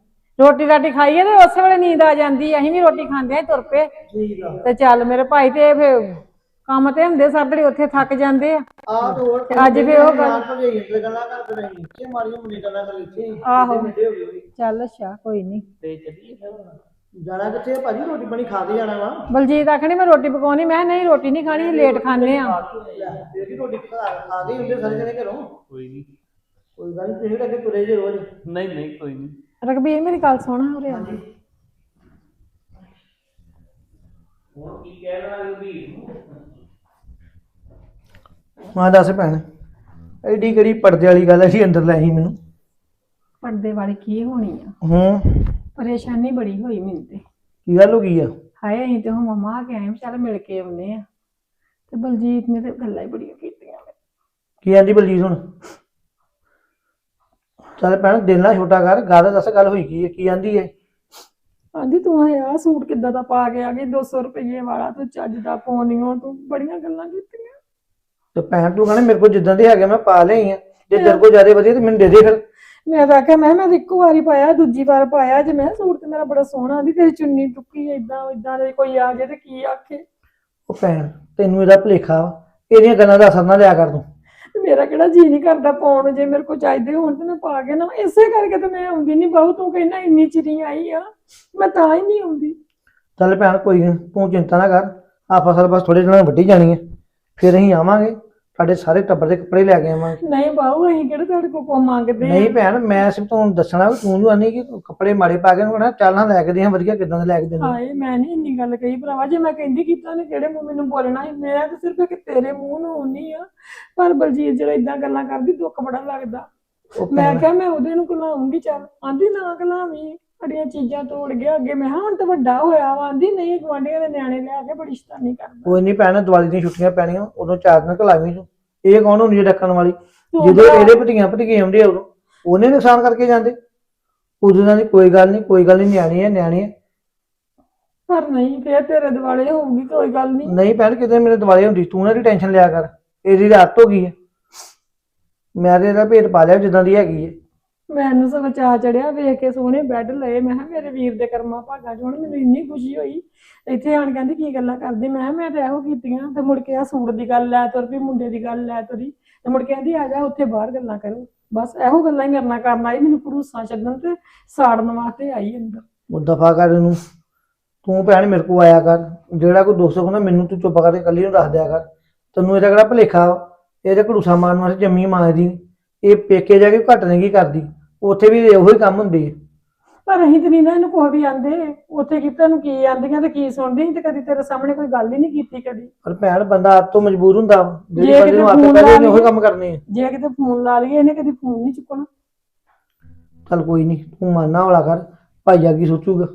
Speaker 1: ਰੋਟੀ ਰਾਟੀ ਖਾਈਏ ਤੇ ਉਸੇ ਵੇਲੇ ਨੀਂਦ ਆ ਜਾਂਦੀ ਆ। ਅਸੀਂ ਵੀ ਰੋਟੀ ਖਾਂਦੇ ਆਂ ਤੁਰ ਪਏ।
Speaker 6: ਠੀਕ ਆ।
Speaker 1: ਤੇ ਚੱਲ ਮੇਰੇ ਭਾਈ ਤੇ ਫੇ ਕੰਮ ਤੇ ਹੁੰਦੇ ਸਾਬੜੀ ਉੱਥੇ ਥੱਕ ਜਾਂਦੇ ਆ।
Speaker 6: ਤੇ ਹੋਰ
Speaker 1: ਅੱਜ ਫੇ ਉਹ ਗੱਲ
Speaker 6: ਭਜਾਈ ਤੇ ਗੱਲਾਂ ਕਰਦੇ ਨਹੀਂ ਇੱਥੇ ਮਾਰੀਆਂ ਮੁੰਡੇ ਗੱਲਾਂ ਕਰ ਇੱਥੇ। ਹੀ।
Speaker 1: ਆਹੋ
Speaker 6: ਵੱਡੇ ਹੋ ਗਏ
Speaker 1: ਚੱਲ ਅੱਛਾ ਕੋਈ ਨਹੀਂ
Speaker 6: ਤੇ ਚੱਲੀਏ ਫਿਰ। ਜਾਣਾ ਕਿੱਥੇ ਆ ਭਾਜੀ? ਰੋਟੀ ਪਾਣੀ ਖਾ ਕੇ ਜਾਣਾ ਵਾ?
Speaker 1: ਬਲਜੀਤ ਆਖਣੀ ਮੈਂ ਰੋਟੀ ਪਕਾਉਣੀ ਮੈਂ ਕਿਹਾ ਨਹੀਂ ਰੋਟੀ ਨਹੀਂ ਖਾਣੀ ਲੇਟ ਖਾਂਦੇ ਆ।
Speaker 6: ਜਿਹੜੀ ਰੋਟੀ ਖਾ ਖਾ ਕੇ ਹੀ ਹੁੰਦੇ ਸਾਰੇ ਜਣੇ ਘਰੋਂ। ਕੋਈ ਨਹੀਂ ਕੋਈ ਗੱਲ ਨਹੀਂ ਤੁਸੀਂ ਲੱਗੇ ਤੁਰੇ ਜੇ ਰੋਜ਼।
Speaker 7: ਨਹੀਂ ਨਹੀਂ ਕੋਈ ਨਹੀਂ
Speaker 1: ਰਘਬੀਰ ਮੇਰੀ ਗੱਲ ਸੁਣ ਉਰੇ ਆ।
Speaker 6: ਮਾਂ ਦੱਸ ਭੈਣ। ਐਡੀ ਕਿਹੜੀ ਪਰਦੇ ਵਾਲੀ ਗੱਲ ਐ ਸੀ ਅੰਦਰ ਲੈ ਆਈ ਮੈਨੂੰ।
Speaker 1: ਪਰਦੇ ਵਾਲੀ ਕੀ ਹੋਣੀ ਆ?
Speaker 6: ਹੂੰ।
Speaker 1: ਪਰੇਸ਼ਾਨੀ ਬੜੀ ਹੋਈ ਮੈਨੂੰ ਤੇ।
Speaker 6: ਕੀ ਗੱਲ ਹੋ ਗਈ ਆ?
Speaker 1: ਹਾਏ ਅਸੀਂ ਤੇ ਹੁਣ ਮਮਾ ਆ ਕੇ ਆਏ ਚੱਲ ਮਿਲ ਕੇ ਆਉਂਦੇ ਆ। ਤੇ ਬਲਜੀਤ ਨੇ ਤੇ ਗੱਲਾਂ ਹੀ ਬੜੀਆਂ ਕੀਤੀਆਂ।
Speaker 6: ਕੀ ਆਂਦੀ ਬਲਜੀਤ ਹੁਣ? ਚੱਲ ਭੈਣ ਦਿਲ ਨਾ ਛੋਟਾ ਕਰ ਗੱਲ ਦੱਸ ਗੱਲ ਹੋਈ ਕੀ ਹੈ ਕੀ ਆਂਦੀ ਹੈ
Speaker 1: ਆਂਦੀ ਤੂੰ ਆ ਸੂਟ ਕਿੱਦਾਂ ਦਾ ਪਾ ਕੇ ਆ ਗਈ 200 ਰੁਪਏ ਵਾਲਾ ਤੂੰ ਚੱਜ ਦਾ ਪਾਉਣੀ ਹੋ ਤੂੰ ਬੜੀਆਂ ਗੱਲਾਂ ਕੀਤੀਆਂ।
Speaker 6: ਤੇ ਭੈਣ ਤੂੰ ਕਹਿੰਦਾ ਮੇਰੇ ਕੋਲ ਜਿੱਦਾਂ ਦੇ ਹੈਗੇ ਮੈਂ ਪਾ ਲਈ ਆ। ਜੇ ਤੇਰੇ ਕੋਲ ਜ਼ਿਆਦਾ ਵਧੀਆ ਤੇ ਮੈਨੂੰ ਦੇ ਦੇ ਫਿਰ।
Speaker 1: ਮੈਂ ਤਾਂ ਆਖਿਆ ਮੈਂ ਮੈਂ ਤਾਂ ਇੱਕੋ ਵਾਰੀ ਪਾਇਆ ਦੂਜੀ ਵਾਰ ਪਾਇਆ। ਜੇ ਮੈਂ ਕਿਹਾ ਸੂਟ ਤੇ ਮੇਰਾ ਬੜਾ ਸੋਹਣਾ ਆਂਦੀ ਤੇਰੀ ਚੁੰਨੀ ਟੁੱਕੀ ਏਦਾਂ ਏਦਾਂ ਦੇ ਕੋਈ ਆ ਜੇ ਤੇ ਕੀ ਆਖੇ?
Speaker 6: ਉਹ ਭੈਣ ਤੈਨੂੰ ਇਹਦਾ ਭੁਲੇਖਾ ਵਾ। ਇਹਦੀਆਂ ਗੱਲਾਂ ਦਾ ਅਸਰ ਨਾ ਲਿਆ ਕਰ ਤੂੰ।
Speaker 1: ਤੇ ਮੇਰਾ ਕਿਹੜਾ ਜੀ ਨਹੀਂ ਕਰਦਾ ਪਾਉਣ ਨੂੰ, ਜੇ ਮੇਰੇ ਕੋਲ ਚਾਹੀਦੇ ਹੋਣ ਤੇ ਮੈਂ ਪਾ ਕੇ ਨਾ ਇਸੇ ਕਰਕੇ ਤੇ ਮੈਂ ਆਉਂਦੀ ਨਹੀਂ। ਬਹੁ ਤੂੰ ਕਹਿੰਦਾ ਇੰਨੀ ਚਿਰੀ ਆਈ ਆ ਮੈਂ ਤਾਂ ਹੀ ਨਹੀਂ ਆਉਂਦੀ।
Speaker 6: ਚੱਲ ਭੈਣ ਕੋਈ ਨੀ ਤੂੰ ਚਿੰਤਾ ਨਾ ਕਰ। ਆ ਫਸਲ ਬਸ ਥੋੜੇ ਦਿਨਾਂ ਨੂੰ ਵੱਢੀ ਜਾਣੀ ਹੈ ਫਿਰ ਅਸੀਂ ਆਵਾਂਗੇ। ਸਾਡੇ ਸਾਰੇ ਟੱਬਰ ਦੇ ਕੱਪੜੇ ਲੈ ਕੇ ਆਵਾਂਗੇ
Speaker 1: ਨਹੀਂ ਬਾਹੂ ਅਸੀਂ ਕਿਹੜੇ ਤੁਹਾਡੇ ਕੋਲ ਕੋ ਮੰਗਦੇ
Speaker 6: ਨਹੀਂ ਭੈਣ ਮੈਂ ਸਿਰਫ ਤੁਹਾਨੂੰ ਦੱਸਣਾ ਵੀ ਤੂੰ ਜੋ ਆਨੀ ਕਿ ਕੱਪੜੇ ਮਾੜੇ ਪਾ ਕੇ ਉਹਨੂੰ ਚੱਲ ਨਾ ਲੈ ਕੇ ਦੇ ਵਧੀਆ ਕਿਦਾਂ ਦੇ ਲੈ ਕੇ ਦੇਣੇ।
Speaker 1: ਹਾਏ ਮੈਂ ਨਹੀਂ ਇੰਨੀ ਗੱਲ ਕਹੀ ਭਰਾਵਾ ਜੇ ਮੈਂ ਕਹਿੰਦੀ ਕੀਤਾ ਨੇ ਕਿਹੜੇ ਮੂੰਹ ਮੈਨੂੰ ਬੋਲਣਾ ਸੀ? ਮੈਂ ਤਾਂ ਸਿਰਫ ਇੱਕ ਤੇਰੇ ਮੂੰਹ ਨੂੰ ਹੁੰਨੀ ਆ। ਪਰ ਬਲਜੀਤ ਜਿਹੜਾ ਇਦਾਂ ਗੱਲਾਂ ਕਰਦੀ ਦੁੱਖ ਬੜਾ ਲੱਗਦਾ। ਮੈਂ ਕਿਹਾ ਮੈਂ ਉਹਦੇ ਨੂੰ ਕਲਾਉਂਗੀ ਚੱਲ ਆਂਦੀ ਨਾ ਕਲਾਵੀਂ ਅੜੀਆਂ ਚੀਜ਼ਾਂ ਤੋੜ ਗਿਆ ਅੱਗੇ ਮੈਂ ਕਿਹਾ ਹੁਣ ਤਾਂ ਵੱਡਾ ਹੋਇਆ ਵਾ ਆਂਦੀ ਨਹੀਂ ਗਵਾਂਢੀਆਂ ਦੇ ਨਿਆਣੇ ਲਿਆ ਕੇ ਬੜੀ ਸ਼ਤਾਨੀ ਕਰਦਾ।
Speaker 6: ਕੋਈ ਨਹੀਂ ਭੈਣ ਦੀਵਾਲੀ ਦੀਆਂ ਛੁੱਟੀਆਂ ਪੈਣੀਆਂ ਉਦੋਂ ਚਾਰ ਦਿਨ ਘਲਾਵੀਂ ਤੂੰ। ਇਹ ਕੌਣ ਹੁੰਦੀ ਹੈ ਡੱਕਣ ਵਾਲੀ? ਜਦੋਂ ਇਹਦੇ ਭਤੀਆਂ ਭਤੀਏ ਆਉਂਦੇ ਆ ਉਦੋਂ ਉਹਨੇ ਨੁਕਸਾਨ ਕਰਕੇ ਜਾਂਦੇ। ਉਦੋਂ ਨਾਲ ਕੋਈ ਗੱਲ ਨਹੀਂ ਕੋਈ ਗੱਲ ਨਹੀਂ ਨਿਆਣੀ ਹੈ ਨਿਆਣੀ ਹੈ
Speaker 1: ਪਰ ਨਹੀਂ ਫੇਰ ਤੇਰੇ ਦਿਵਾਲੇ ਹੋਊਗੀ ਕੋਈ ਗੱਲ ਨਹੀਂ
Speaker 6: ਨਹੀਂ ਭੈਣ ਕਿਤੇ ਮੇਰੇ ਦਿਵਾਲੇ ਹੁੰਦੀ ਤੂੰ ਨਾ ਦੀ ਟੈਨਸ਼ਨ ਲਿਆ ਕਰ। ਇਹਦੀ ਰਾਤ ਹੋ ਗਈ ਹੈ। ਮੈਂ ਤੇ ਇਹਦਾ ਭੇਤ ਪਾ ਲਿਆ ਜਿੱਦਾਂ ਦੀ ਹੈਗੀ ਹੈ।
Speaker 1: ਮੈਨੂੰ ਸਗੋਂ ਚਾਅ ਚੜਿਆ ਵੇਖ ਕੇ ਸੋਹਣੇ ਬੈੱਡ ਲਏ। ਮੈਂ ਕਿਹਾ ਮੇਰੇ ਵੀਰ ਦੇ ਕਰਮਾਂ ਭਾਗਾਂ ਚ ਹੁਣ ਮੈਨੂੰ ਇੰਨੀ ਖੁਸ਼ੀ ਹੋਈ। ਇੱਥੇ ਆਣ ਕਹਿੰਦੀ ਕੀ ਗੱਲਾਂ ਕਰਦੀ? ਮੈਂ ਕਿਹਾ ਮੈਂ ਤਾਂ ਇਹੋ ਕੀਤੀਆਂ। ਤੇ ਮੁੜ ਕੇ ਆ ਸੂਟ ਦੀ ਗੱਲ, ਲੈ ਤੁਰ ਵੀ ਮੁੰਡੇ ਦੀ ਗੱਲ, ਲੈ ਤੁਰੀ। ਤੇ ਮੁੜ ਕੇ ਕਹਿੰਦੀ ਆ ਜਾ, ਉੱਥੇ ਬਾਹਰ ਗੱਲਾਂ ਕਰੋ। ਬਸ ਇਹੋ ਗੱਲਾਂ ਹੀ ਮੇਰੇ ਨਾਲ ਕਰਨ ਆਈ। ਮੈਨੂੰ ਭਰੂਸਾ ਛੱਡਣ ਤੇ ਸਾੜਨ ਵਾਸਤੇ ਆਈ ਅੰਦਰ।
Speaker 6: ਉਹ ਦਫਾ ਕਰ ਇਹਨੂੰ। ਤੂੰ ਭੈਣ ਮੇਰੇ ਕੋਲ ਆਇਆ ਕਰ। ਜਿਹੜਾ ਕੋਈ ਦੋਸਤ ਹੁੰਦਾ, ਮੈਨੂੰ ਤੂੰ ਚੁੱਪ ਕਰਕੇ ਕੱਲੀ ਨੂੰ ਦੱਸ ਦਿਆ ਕਰ। ਤੈਨੂੰ ਇਹਦਾ ਕਿਹੜਾ ਭਲੇਖਾ ਇਹਦੇ ਘੜੂਸਾ ਮਾਰਨ ਵਾਸਤੇ ਜੰਮੀ ਮਾਂ ਇਹ ਪੇਕੇ ਜਾ ਕੇ ਘੱਟ ਨਹੀਂ ਕੀ ਕਰਦੀ? ਉੱਥੇ ਵੀ ਇਹੋ ਹੀ ਕੰਮ ਹੁੰਦੀ ਹੈ।
Speaker 1: ਪਰ ਅਸੀਂ ਤੇ ਨਹੀਂ ਨਾ ਇਹਨੂੰ ਕੋਈ ਵੀ ਆਂਦੇ। ਉੱਥੇ ਕਿਤੇ ਨੂੰ ਕੀ ਆਂਦੀਆਂ ਤੇ ਕੀ ਸੁਣਦੀ? ਤੇ ਕਦੀ ਤੇਰੇ ਸਾਹਮਣੇ ਕੋਈ ਗੱਲ ਹੀ ਨਹੀਂ ਕੀਤੀ ਕਦੀ।
Speaker 6: ਪਰ ਭੈਣ ਬੰਦਾ ਆਪ ਤੋਂ ਮਜਬੂਰ ਹੁੰਦਾ ਵਾ। ਜਿਹੜੀ ਬੰਦੇ ਨੂੰ
Speaker 1: ਕਿਤੇ
Speaker 6: ਆਦਤ
Speaker 1: ਫੋਨ
Speaker 6: ਪੈ ਉਹਨੇ ਉਹੀ। ਕੰਮ ਕਰਨੇ ਆ।
Speaker 1: ਜੇ ਕਿਤੇ ਫੋਨ ਲਾ ਲਈਏ ਇਹਨੇ ਕਦੀ ਫੋਨ ਨਹੀਂ ਚੁੱਕਣਾ।
Speaker 6: ਚੱਲ ਕੋਈ ਨਹੀਂ ਤੂੰ ਮਾਨਾ ਵਾਲਾ ਕਰ। ਭਾਈਆ ਕੀ ਸੋਚੂਗਾ।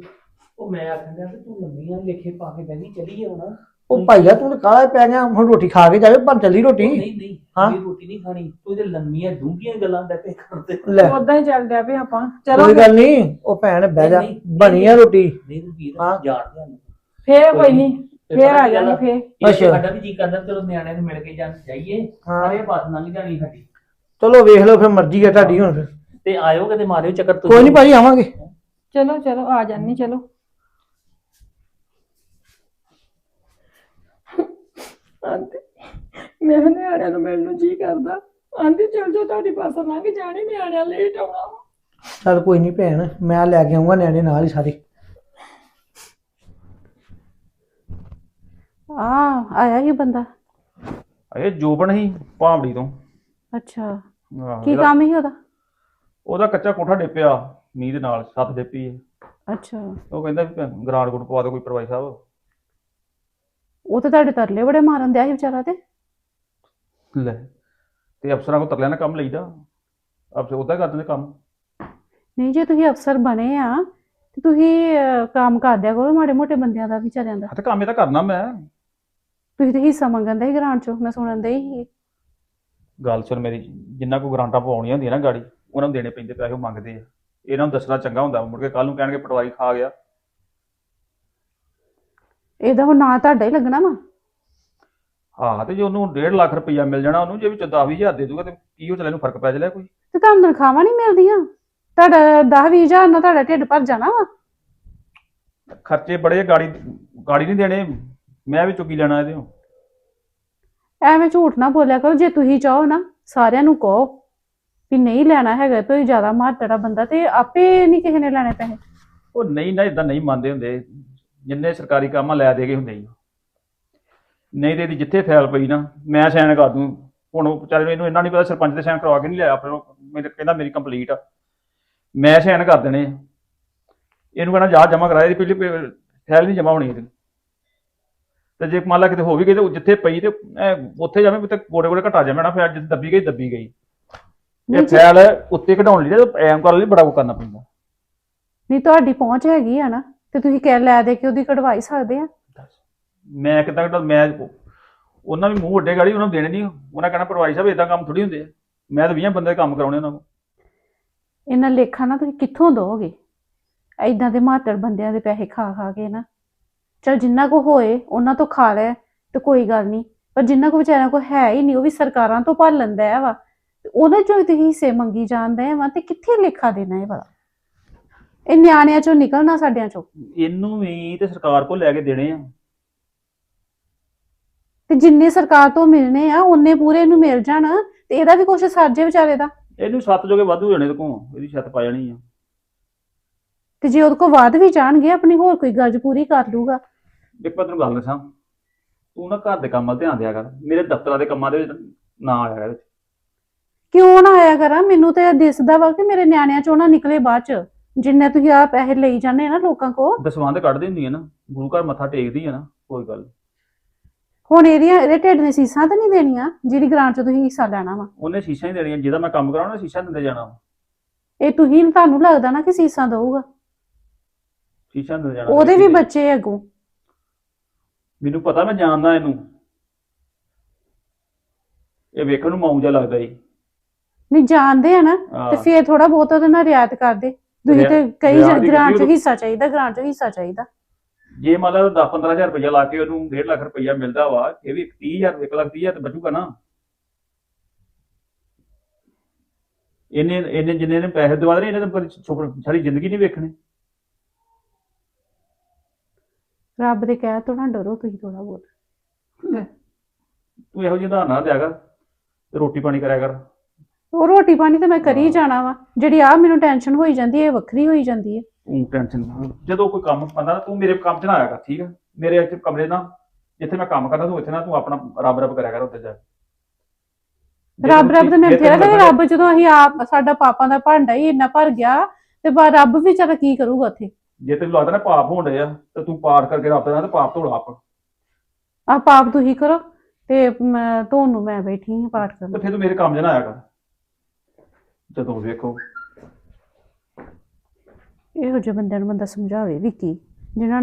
Speaker 7: ਉਹ ਮੈਂ ਆਖਦਾ ਕਿ ਤੂੰ ਲੰਮੀਆਂ ਲੇਖੇ ਪਾ ਕੇ ਬੈਠੀ ਚਲੀ ਹੁਣ।
Speaker 6: ਉਹ ਭਾਈਆ ਤੂੰ ਤਾਂ ਕਾਲਾ ਪੈ ਗਿਆ ਹੁਣ ਰੋਟੀ ਖਾ ਕੇ ਜਾਵੇ ਪਰ ਚੱਲੀ ਰੋਟੀ।
Speaker 7: ਨਹੀਂ ਨਹੀਂ
Speaker 6: ਹਾਂ?
Speaker 7: ਇਹ ਰੋਟੀ ਨਹੀਂ ਖਾਣੀ। ਤੂੰ ਇਹਦੇ ਲੰਮੀਆਂ ਡੂੰਘੀਆਂ ਗੱਲਾਂ ਦਾ ਤੇ ਕਰਦੇ
Speaker 6: ਲੈ।
Speaker 1: ਉਦਾਂ ਹੀ ਚੱਲ ਡਿਆ ਪਏ ਆਪਾਂ ਚਲੋ
Speaker 6: ਕੋਈ ਗੱਲ ਨਹੀਂ ਉਹ ਭੈਣ ਬਹਿ ਜਾ
Speaker 7: ਨਹੀਂ, ਨਹੀਂ,
Speaker 6: ਬਣੀ ਆ ਰੋਟੀ।
Speaker 7: ਨਹੀਂ
Speaker 6: ਹਾਂ।
Speaker 7: ਜਾਣਦੇ
Speaker 1: ਫੇਰ ਕੋਈ ਨਹੀਂ। ਫੇਰ ਆ ਜਾਣੀ
Speaker 7: ਆ?
Speaker 1: ਫੇਰ।
Speaker 7: ਇਹ
Speaker 6: ਅੱਛਾ।
Speaker 7: ਸਾਡਾ ਵੀ ਜੀ ਕਰਦਾ ਚਲੋ ਨਿਆਣਿਆਂ ਨੂੰ ਮਿਲ ਕੇ ਜਾਂ ਜਾਈਏ
Speaker 6: ਹਾਂ।
Speaker 7: ਸਾਰੇ ਬਾਤ ਲੰਘ ਜਾਣੀ ਸਾਡੀ।
Speaker 6: ਚਲੋ ਵੇਖ ਲਓ ਫਿਰ ਮਰਜ਼ੀ ਹੈ ਤੁਹਾਡੀ ਹੁਣ ਫਿਰ।
Speaker 7: ਤੇ ਆਇਓ ਕਿਤੇ ਮਾਰਿਓ ਚੱਕਰ ਤੁਸੀਂ।
Speaker 6: ਕੋਈ ਨਹੀਂ ਭਾਈ ਆਵਾਂਗੇ।
Speaker 1: ਚਲੋ ਚਲੋ ਆ ਜਾਨੀ ਚਲੋ। ਮੈਂ ਕਿਹਾ ਨਿਆਣਿਆਂ ਨੂੰ ਮਿਲਣ ਨੂੰ ਜੀ ਕਰਦਾ। ਆਂਦੀ ਚਲ ਜੋ ਤੁਹਾਡੀ ਬੱਸ ਲੰਘ ਜਾਣੀ ਨਿਆਣਿਆਂ ਲੇਟ ਆਉਣਾ ਵਾ।
Speaker 7: ਚੱਲ ਕੋਈ ਨਹੀਂ ਭੈਣ ਮੈਂ ਲੈ ਕੇ ਆਉਂਗਾ ਨਿਆਣੇ ਨਾਲ ਹੀ ਸਾਰੇ।
Speaker 4: ਆ ਆਇਆ ਹੀ ਬੰਦਾ।
Speaker 5: ਇਹ ਜੋਬਨ ਹੀ ਭਾਂਬੜੀ ਤੋਂ।
Speaker 4: ਅੱਛਾ।
Speaker 5: ਆਹ,
Speaker 4: ਕੀ
Speaker 5: ਇਹਦਾ-
Speaker 4: ਕੰਮ ਹੀ ਉਹਦਾ?
Speaker 5: ਉਹਦਾ ਕੱਚਾ ਕੋਠਾ ਡਿੱਪਿਆ ਮੀਂਹ ਦੇ ਨਾਲ ਛੱਤ ਡਿੱਪੀ ਹੈ।
Speaker 4: ਅੱਛਾ।
Speaker 5: ਉਹ ਕਹਿੰਦਾ ਵੀ ਗਰਾਂਡ ਗੁੱਟ ਪਵਾ ਦਿਓ ਕੋਈ ਪ੍ਰਵਾਈ ਸਾਹਿਬ।
Speaker 4: ਉਹ ਤਾਂ ਤੁਹਾਡੇ ਤਰਲੇ ਬੜੇ ਮਾਰਨ ਦਿਆ ਸੀ ਵਿਚਾਰਾ ਤੇ।
Speaker 5: ਲੈ ਤੇ ਅਫਸਰਾਂ ਕੋ ਤਰਲਿਆਂ ਨਾਲ ਕੰਮ ਲਈਦਾ। ਅਫਸਰ ਉਦਾਂ ਕਰ ਦਿੰਦੇ ਕੰਮ।
Speaker 4: ਨਹੀਂ ਜੇ ਤੁਸੀਂ ਅਫਸਰ ਬਣੇ ਆ ਤੇ ਤੁਸੀਂ ਅਹ, ਕੰਮ ਕਰ ਦਿਆ ਕਰੋ ਮਾੜੇ ਮੋਟੇ ਬੰਦਿਆਂ ਦਾ ਵਿਚਾਰਿਆਂ ਦਾ।
Speaker 5: ਹਾਂ ਤੇ ਕੰਮ ਇਹ ਤਾਂ ਕਰਨਾ ਮੈਂ।
Speaker 4: ਤੁਸੀਂ ਤੇ ਹਿੱਸਾ ਮੰਗਣ ਦੇ ਗ੍ਰਾਂਟ ਚੋਂ ਮੈਂ ਸੁਣਨ ਦੇ ਹੀ
Speaker 5: ਗੱਲ ਸੁਣ ਮੇਰੀ ਜਿੰਨਾ ਕੋ ਗਰਾਂਟਾਂ ਪਵਾਉਣੀਆਂ ਹੁੰਦੀਆਂ ਨਾ ਗਾੜੀ ਉਹਨਾਂ ਨੂੰ ਦੇਣੇ ਪੈਂਦੇ ਪੈਸੇ ਉਹ ਮੰਗਦੇ ਆ। ਇਹਨਾਂ ਨੂੰ ਦੱਸਣਾ ਚੰਗਾ ਹੁੰਦਾ ਮੁੜ ਕੇ ਕੱਲ ਨੂੰ ਕਹਿਣਗੇ ਪਟਵਾਰੀ ਖਾ ਗਿਆ।
Speaker 4: ਇਹਦਾ ਹੁਣ ਨਾਂ ਤੁਹਾਡਾ ਹੀ ਲੱਗਣਾ ਵਾ।
Speaker 5: ਹਾਂ ਤੇ ਜੇ ਉਹਨੂੰ 1.5 ਲੱਖ ਰੁਪਈਆ ਮਿਲ ਜਾਣਾ ਉਹਨੂੰ ਜੇ ਵਿੱਚ 10-20000 ਦੇ ਦੂਗਾ ਤੇ ਕੀ ਉਹ ਚਲੇ ਨੂੰ ਫ਼ਰਕ ਪੈ ਚਲਿਆ ਕੋਈ?
Speaker 4: ਤੇ ਤੁਹਾਨੂੰ ਤਨਖਾਹਾਂ ਨਹੀਂ ਮਿਲਦੀਆਂ। ਤੁਹਾਡਾ 10 20000 ਨਾਲ ਤੁਹਾਡਾ ਢਿੱਡ ਭਰ ਜਾਣਾ ਵਾ।
Speaker 5: ਖਰਚੇ ਬੜੇ ਗਾੜੀ ਗਾੜੀ ਨਹੀਂ ਦੇਣੇ। ਮੈਂ ਵੀ ਚੁੱਕੀ ਲੈਣਾ ਇਹਦੇ
Speaker 4: ਐਵੇਂ ਝੂਠ ਨਾ ਬੋਲਿਆ ਕਰੋ ਜੇ ਤੁਸੀਂ ਚਾਹੋ ਨਾ ਸਾਰਿਆਂ ਨੂੰ ਕਹੋ ਵੀ ਨਹੀਂ ਲੈਣਾ ਹੈਗਾ ਤੁਸੀਂ ਜ਼ਿਆਦਾ ਮਾਤੜਾ ਬੰਦਾ ਤੇ ਆਪੇ ਨਹੀਂ ਕਿਸੇ ਨੇ ਲੈਣੇ ਪੈਸੇ।
Speaker 5: ਉਹ ਨਹੀਂ ਨਾ ਇਦਾਂ ਨਹੀਂ ਮੰਨਦੇ ਹੁੰਦੇ। ਜਿੰਨੇ ਸਰਕਾਰੀ ਕੰਮ ਆ ਲੈ ਦੇ ਗਏ ਹੁੰਦੇ ਹੀ ਨਹੀਂ ਤੇ ਇਹਦੀ ਜਿੱਥੇ ਫੈਲ ਪਈ ਨਾ ਮੈਂ ਸਾਈਨ ਕਰ ਦੂੰ। ਹੁਣ ਉਹ ਵਿਚਾਰੇ ਨੂੰ ਇਹਨੂੰ ਇੰਨਾ ਨਹੀਂ ਪਤਾ ਸਰਪੰਚ ਦੇ ਸਾਈਨ ਕਰਵਾ ਕੇ ਨਹੀਂ ਲਿਆ ਫਿਰ ਉਹ ਮੇਰੇ ਕਹਿੰਦਾ ਮੇਰੀ ਕੰਪਲੀਟ ਆ। ਮੈਂ ਸਾਈਨ ਕਰ ਦੇਣੇ। ਆ। ਇਹਨੂੰ ਕਹਿੰਦਾ ਜਾ ਜਮਾ ਕਰਾਇਆ ਇਹਦੀ ਪਹਿਲੀ ਫੈਲ ਨਹੀਂ ਜਮਾ ਹੋਣੀ ਇਹਦੀ। ਤੇ ਜੇ ਮੰਨ ਲਾ ਕਿਤੇ ਹੋ ਵੀ ਗਈ ਤੇ ਉਹ ਜਿੱਥੇ ਪਈ ਤੇ ਐਂ ਉੱਥੇ ਜਾਵੇਂ ਤੇ ਗੋੜੇ ਗੋੜੇ ਘਟਾ ਜਾਵੇ ਨਾ ਫਿਰ ਜਿੱਥੇ ਦੱਬੀ ਗਈ ਦੱਬੀ ਗਈ। ਇਹ
Speaker 4: ਨਹੀਂ ਜੀ-
Speaker 5: ਫੈਲ ਉੱਤੇ ਕਢਾਉਣ ਲਈ ਤੇ ਐਮ ਕਰਨ ਲਈ ਬੜਾ ਕੁ ਕਰਨਾ ਪੈਂਦਾ।
Speaker 4: ਨਹੀਂ ਤੁਹਾਡੀ ਪਹੁੰਚ ਹੈਗੀ ਆ ਨਾ। ਤੇ ਤੁਸੀਂ ਕਹਿ ਲੈ ਦੇ ਕੇ ਉਹਦੀ ਕਢਵਾਈ ਸਕਦੇ ਆ?
Speaker 5: ਮੈਂ ਕਿਦਾਂ ਕਿਦਾਂ ਮੈਂ ਉਹਨਾਂ ਵੀ ਮੂੰਹ ਵੱਡੇ ਗਾੜੀ ਉਹਨਾਂ ਨੂੰ ਦੇਣੇ ਨਹੀਂ। ਉਹਨਾਂ ਕਹਿਣਾ ਪਰਵਾਈ ਸਾਹਿਬ ਇਦਾਂ ਕੰਮ ਥੋੜੀ ਹੁੰਦੇ ਆ। ਮੈਂ ਤਾਂ 20 ਬੰਦੇ ਕੰਮ ਕਰਾਉਣੇ ਉਹਨਾਂ ਨੂੰ
Speaker 4: ਇਹਨਾਂ ਲੇਖਾ ਨਾ ਤੁਸੀਂ ਕਿੱਥੋਂ ਦੋਗੇ? ਐਦਾਂ ਦੇ ਮਾਤੜ ਬੰਦਿਆਂ ਦੇ ਪੈਸੇ ਖਾ ਖਾ ਕੇ ਨਾ। ਚਲ ਜਿੰਨਾ ਕੋ ਹੋਏ ਉਹਨਾਂ ਤੋਂ ਖਾ ਲੈ ਤੇ ਕੋਈ ਗੱਲ ਨਹੀਂ। ਪਰ ਜਿੰਨਾ ਕੋ ਵਿਚਾਰਿਆਂ ਕੋ ਹੈ ਹੀ ਨਹੀਂ ਉਹ ਵੀ ਸਰਕਾਰਾਂ ਤੋਂ ਭਰ ਲੈਂਦਾ ਹੈ ਵਾ ਉਹਨਾਂ ਚੋਂ ਹੀ ਤੁਸੀਂ ਹਿੱਸੇ ਮੰਗੀ ਜਾਂਦੇ ਆ ਵਾ ਤੇ ਕਿੱਥੇ ਲੇਖਾ ਦੇਣਾ ਇਹ ਵਾਲਾ? ਇਹ ਨਿਆਣਿਆਂ ਚੋਂ ਨਿਕਲਣਾ ਸਾਡਿਆਂ ਚੋਂ।
Speaker 5: ਇਹਨੂੰ ਵੀ ਤੇ ਸਰਕਾਰ ਕੋਲ ਲੈ ਕੇ ਦੇਣੇ ਆ।
Speaker 4: ਤੇ ਜਿੰਨੇ ਸਰਕਾਰ ਤੋਂ ਮਿਲਨੇ ਆ ਉਹਨੇ ਪੂਰੇ ਇਹਨੂੰ ਮਿਲ ਜਾਣ ਤੇ ਇਹਦਾ ਵੀ ਕੁਛ ਸਰਜੇ ਵਿਚਾਰੇ ਦਾ।
Speaker 5: ਇਹਨੂੰ ਸੱਤ ਜੋਗੇ ਵਾਧੂ ਜਾਣੇ ਤੇ ਕੋ ਇਹਦੀ ਛੱਤ ਪਾ ਜਾਣੀ ਆ।
Speaker 4: ਤੇ ਜੇ ਉਹਦੇ ਕੋ ਬਾਅਦ ਵੀ ਜਾਣਗੇ ਆਪਣੀ ਹੋਰ ਕੋਈ ਗਰਜ ਪੂਰੀ ਕਰ ਲੂਗਾ
Speaker 5: ਇੱਕ ਮੈਂ ਤੈਨੂੰ ਗੱਲ ਦੱਸਾਂ। ਤੂੰ ਨਾ ਘਰ ਦੇ ਕੰਮ ਵੱਲ ਧਿਆਨ ਦਿਆ ਕਰ। ਮੇਰੇ ਦਫ਼ਤਰਾਂ ਦੇ ਕੰਮਾਂ ਦੇ ਵਿੱਚ ਨਾ ਆਇਆ ਕਰ
Speaker 4: ਕਿਉਂ ਨਾ ਆਇਆ ਕਰਾਂ? ਮੈਨੂੰ ਤੇ ਇਹ ਦਿਸਦਾ ਵਾ ਕਿ ਮੇਰੇ ਨਿਆਣਿਆਂ ਚੋਂ ਨਾ ਨਿਕਲੇ ਬਾਅਦ ਚ। ਜਿੰਨੇ ਤੁਸੀਂ ਆ ਪੈਸੇ ਲਈ ਜਾਂਦੇ ਆ ਨਾ ਲੋਕਾਂ ਕੋ
Speaker 5: ਦਸਵੰਦ ਕੱਢਦੀ ਹੁੰਦੀ ਆ ਨਾ ਗੁਰੂ ਘਰ ਮੱਥਾ ਟੇਕਦੀ ਆ ਨਾ ਕੋਈ ਗੱਲ ਨੀ।
Speaker 4: ਹੁਣ ਇਹਦੀਆਂ ਇਹਦੇ ਢਿੱਡ ਨੇ ਸੀਸਾਂ ਤਾਂ ਨਹੀਂ ਦੇਣੀਆਂ ਜਿਹੜੀ ਗ੍ਰਾਂਟ ਚ ਤੁਸੀਂ ਹਿੱਸਾ ਲੈਣਾ ਵਾ?
Speaker 5: ਉਹਨੇ ਸ਼ੀਸ਼ਾ ਹੀ ਦੇਣੀਆਂ ਜਿਹਦਾ ਮੈਂ ਕੰਮ ਕਰਾਉਣਾ ਸ਼ੀਸ਼ਾ ਦਿੰਦੇ ਜਾਣਾ
Speaker 4: ਇਹ ਤੁਸੀਂ ਤੁਹਾਨੂੰ ਲੱਗਦਾ ਨਾ ਕਿ ਸੀਸਾਂ ਦਊਗਾ।
Speaker 5: ਸ਼ੀਸ਼ਾ ਦਿੰਦੇ ਜਾਣਾ
Speaker 4: ਉਹਦੇ ਵੀ ਬੱਚੇ ਅੱਗੋਂ।
Speaker 5: ਮੈਨੂੰ ਪਤਾ ਮੈਂ ਜਾਣਦਾ ਇਹਨੂੰ। ਇਹ ਵੇਖਣ ਨੂੰ ਮਾਊ ਜਿਹਾ ਲੱਗਦਾ ਈ
Speaker 4: ਨਹੀਂ ਜਾਣਦੇ ਆ ਨਾ
Speaker 5: ਹਾਂ।
Speaker 4: ਤੇ ਫੇਰ ਥੋੜਾ ਬਹੁਤ ਉਹਦੇ ਨਾਲ ਰਿਆਇਤ ਕਰਦੇ। ਤੁਸੀਂ ਤੇ ਕਈ
Speaker 5: ਦੀ
Speaker 4: ਗ੍ਰਾਂਟ ਚ ਹਿੱਸਾ ਚਾਹੀਦਾ ਗ੍ਰਾਂਟ ਚ ਹਿੱਸਾ ਚਾਹੀਦਾ।
Speaker 5: ਜੇ ਮੰਨ ਲਾ 10 15000 ਰੁਪਇਆ ਲਾ ਕੇ ਉਹਨੂੰ 1.5 ਲੱਖ ਰੁਪਇਆ ਮਿਲਦਾ ਵਾ ਇਹ ਵੀ 30000 1 ਲੱਖ 30000 ਤੇ ਬਚੂਗਾ ਨਾ। ਇਹਨੇ ਇਹਨੇ ਜਿੰਨੇ ਨੇ ਪੈਸੇ ਦਵਾ ਦੇ ਇਹਨੇ ਤਾਂ ਪਰ ਸਾਰੀ ਜ਼ਿੰਦਗੀ ਨਹੀਂ ਵੇਖਣੀ।
Speaker 4: ਰੱਬ ਦੇ ਕਹਿ ਤੋਂ ਨਾ ਡਰੋ ਤੁਸੀਂ ਥੋੜਾ ਬਹੁਤ।
Speaker 5: ਤੂੰ ਇਹੋ ਜਿਹੀ ਉਦਾਹਰਨ ਨਾ ਦਿਆ ਕਰ ਤੇ ਰੋਟੀ ਪਾਣੀ ਕਰਿਆ ਕਰ।
Speaker 4: ਉਹ ਰੋਟੀ ਪਾਣੀ ਤਾਂ ਮੈਂ ਕਰੀ ਜਾਣਾ ਵਾ। ਜਿਹੜੀ ਆ ਮੈਨੂੰ ਟੈਨਸ਼ਨ ਹੋਈ ਜਾਂਦੀ ਹੈ ਇਹ ਵੱਖਰੀ ਹੋਈ ਜਾਂਦੀ ਹੈ।
Speaker 5: ਤੂੰ ਟੈਨਸ਼ਨ ਜਦੋਂ ਕੋਈ ਕੰਮ ਪੈਂਦਾ ਨਾ ਤੂੰ ਮੇਰੇ ਕੰਮ 'ਚ ਨਾ ਆਇਆ ਕਰ ਠੀਕ ਹੈ ਮੇਰੇ ਇੱਥੇ ਕਮਰੇ ਨਾ ਜਿੱਥੇ ਮੈਂ ਕੰਮ ਕਰਦਾ ਤੂੰ ਇੱਥੇ ਨਾ ਤੂੰ ਆਪਣਾ ਰੱਬ ਰੱਬ ਕਰਿਆ ਕਰ ਉੱਤੇ ਜਾ ਕੇ।
Speaker 4: ਰੱਬ ਰੱਬ ਤਾਂ ਮੈਂ
Speaker 5: ਜੇ ਤੈਨੂੰ
Speaker 4: ਕਰੇ ਰੱਬ ਜਦੋਂ ਅਸੀਂ ਆਪ ਸਾਡਾ ਪਾਪਾਂ ਦਾ ਭਾਂਡਾ ਹੀ ਇੰਨਾ ਭਰ ਗਿਆ ਤੇ ਬਾ ਰੱਬ ਵੀ ਵਿਚਾਰਾ ਕੀ ਕਰੂਗਾ ਉੱਥੇ?
Speaker 5: ਜੇ ਤੈਨੂੰ ਲੱਗਦਾ ਨਾ ਪਾਪ ਹੋਣ ਡਿਆ ਤੇ ਤੂੰ ਪਾਠ ਕਰਕੇ ਰੱਬ ਦਾ ਤੇ ਪਾਪ ਧੋਲਾ ਆਪ।
Speaker 4: ਆ ਪਾਪ ਤੁਸੀਂ ਕਰੋ ਤੇ ਮੈਂ ਤੁਹਾਨੂੰ ਮੈਂ ਬੈਠੀ ਹਾਂ ਪਾਠ ਕਰਨ।
Speaker 5: ਤੇ ਫਿਰ ਤੂੰ ਮੇਰੇ ਕੰਮ 'ਚ ਨਾ ਆਇਆ ਕਰ। ਜਦੋਂ ਵੇਖੋ।
Speaker 4: ਇਹੋ ਜਿਹੇ ਬੰਦਿਆਂ ਨੂੰ ਬੰਦਾ ਸਮਝਾਵੇ ਵੀ ਕੀ ਜਿਨ੍ਹਾਂ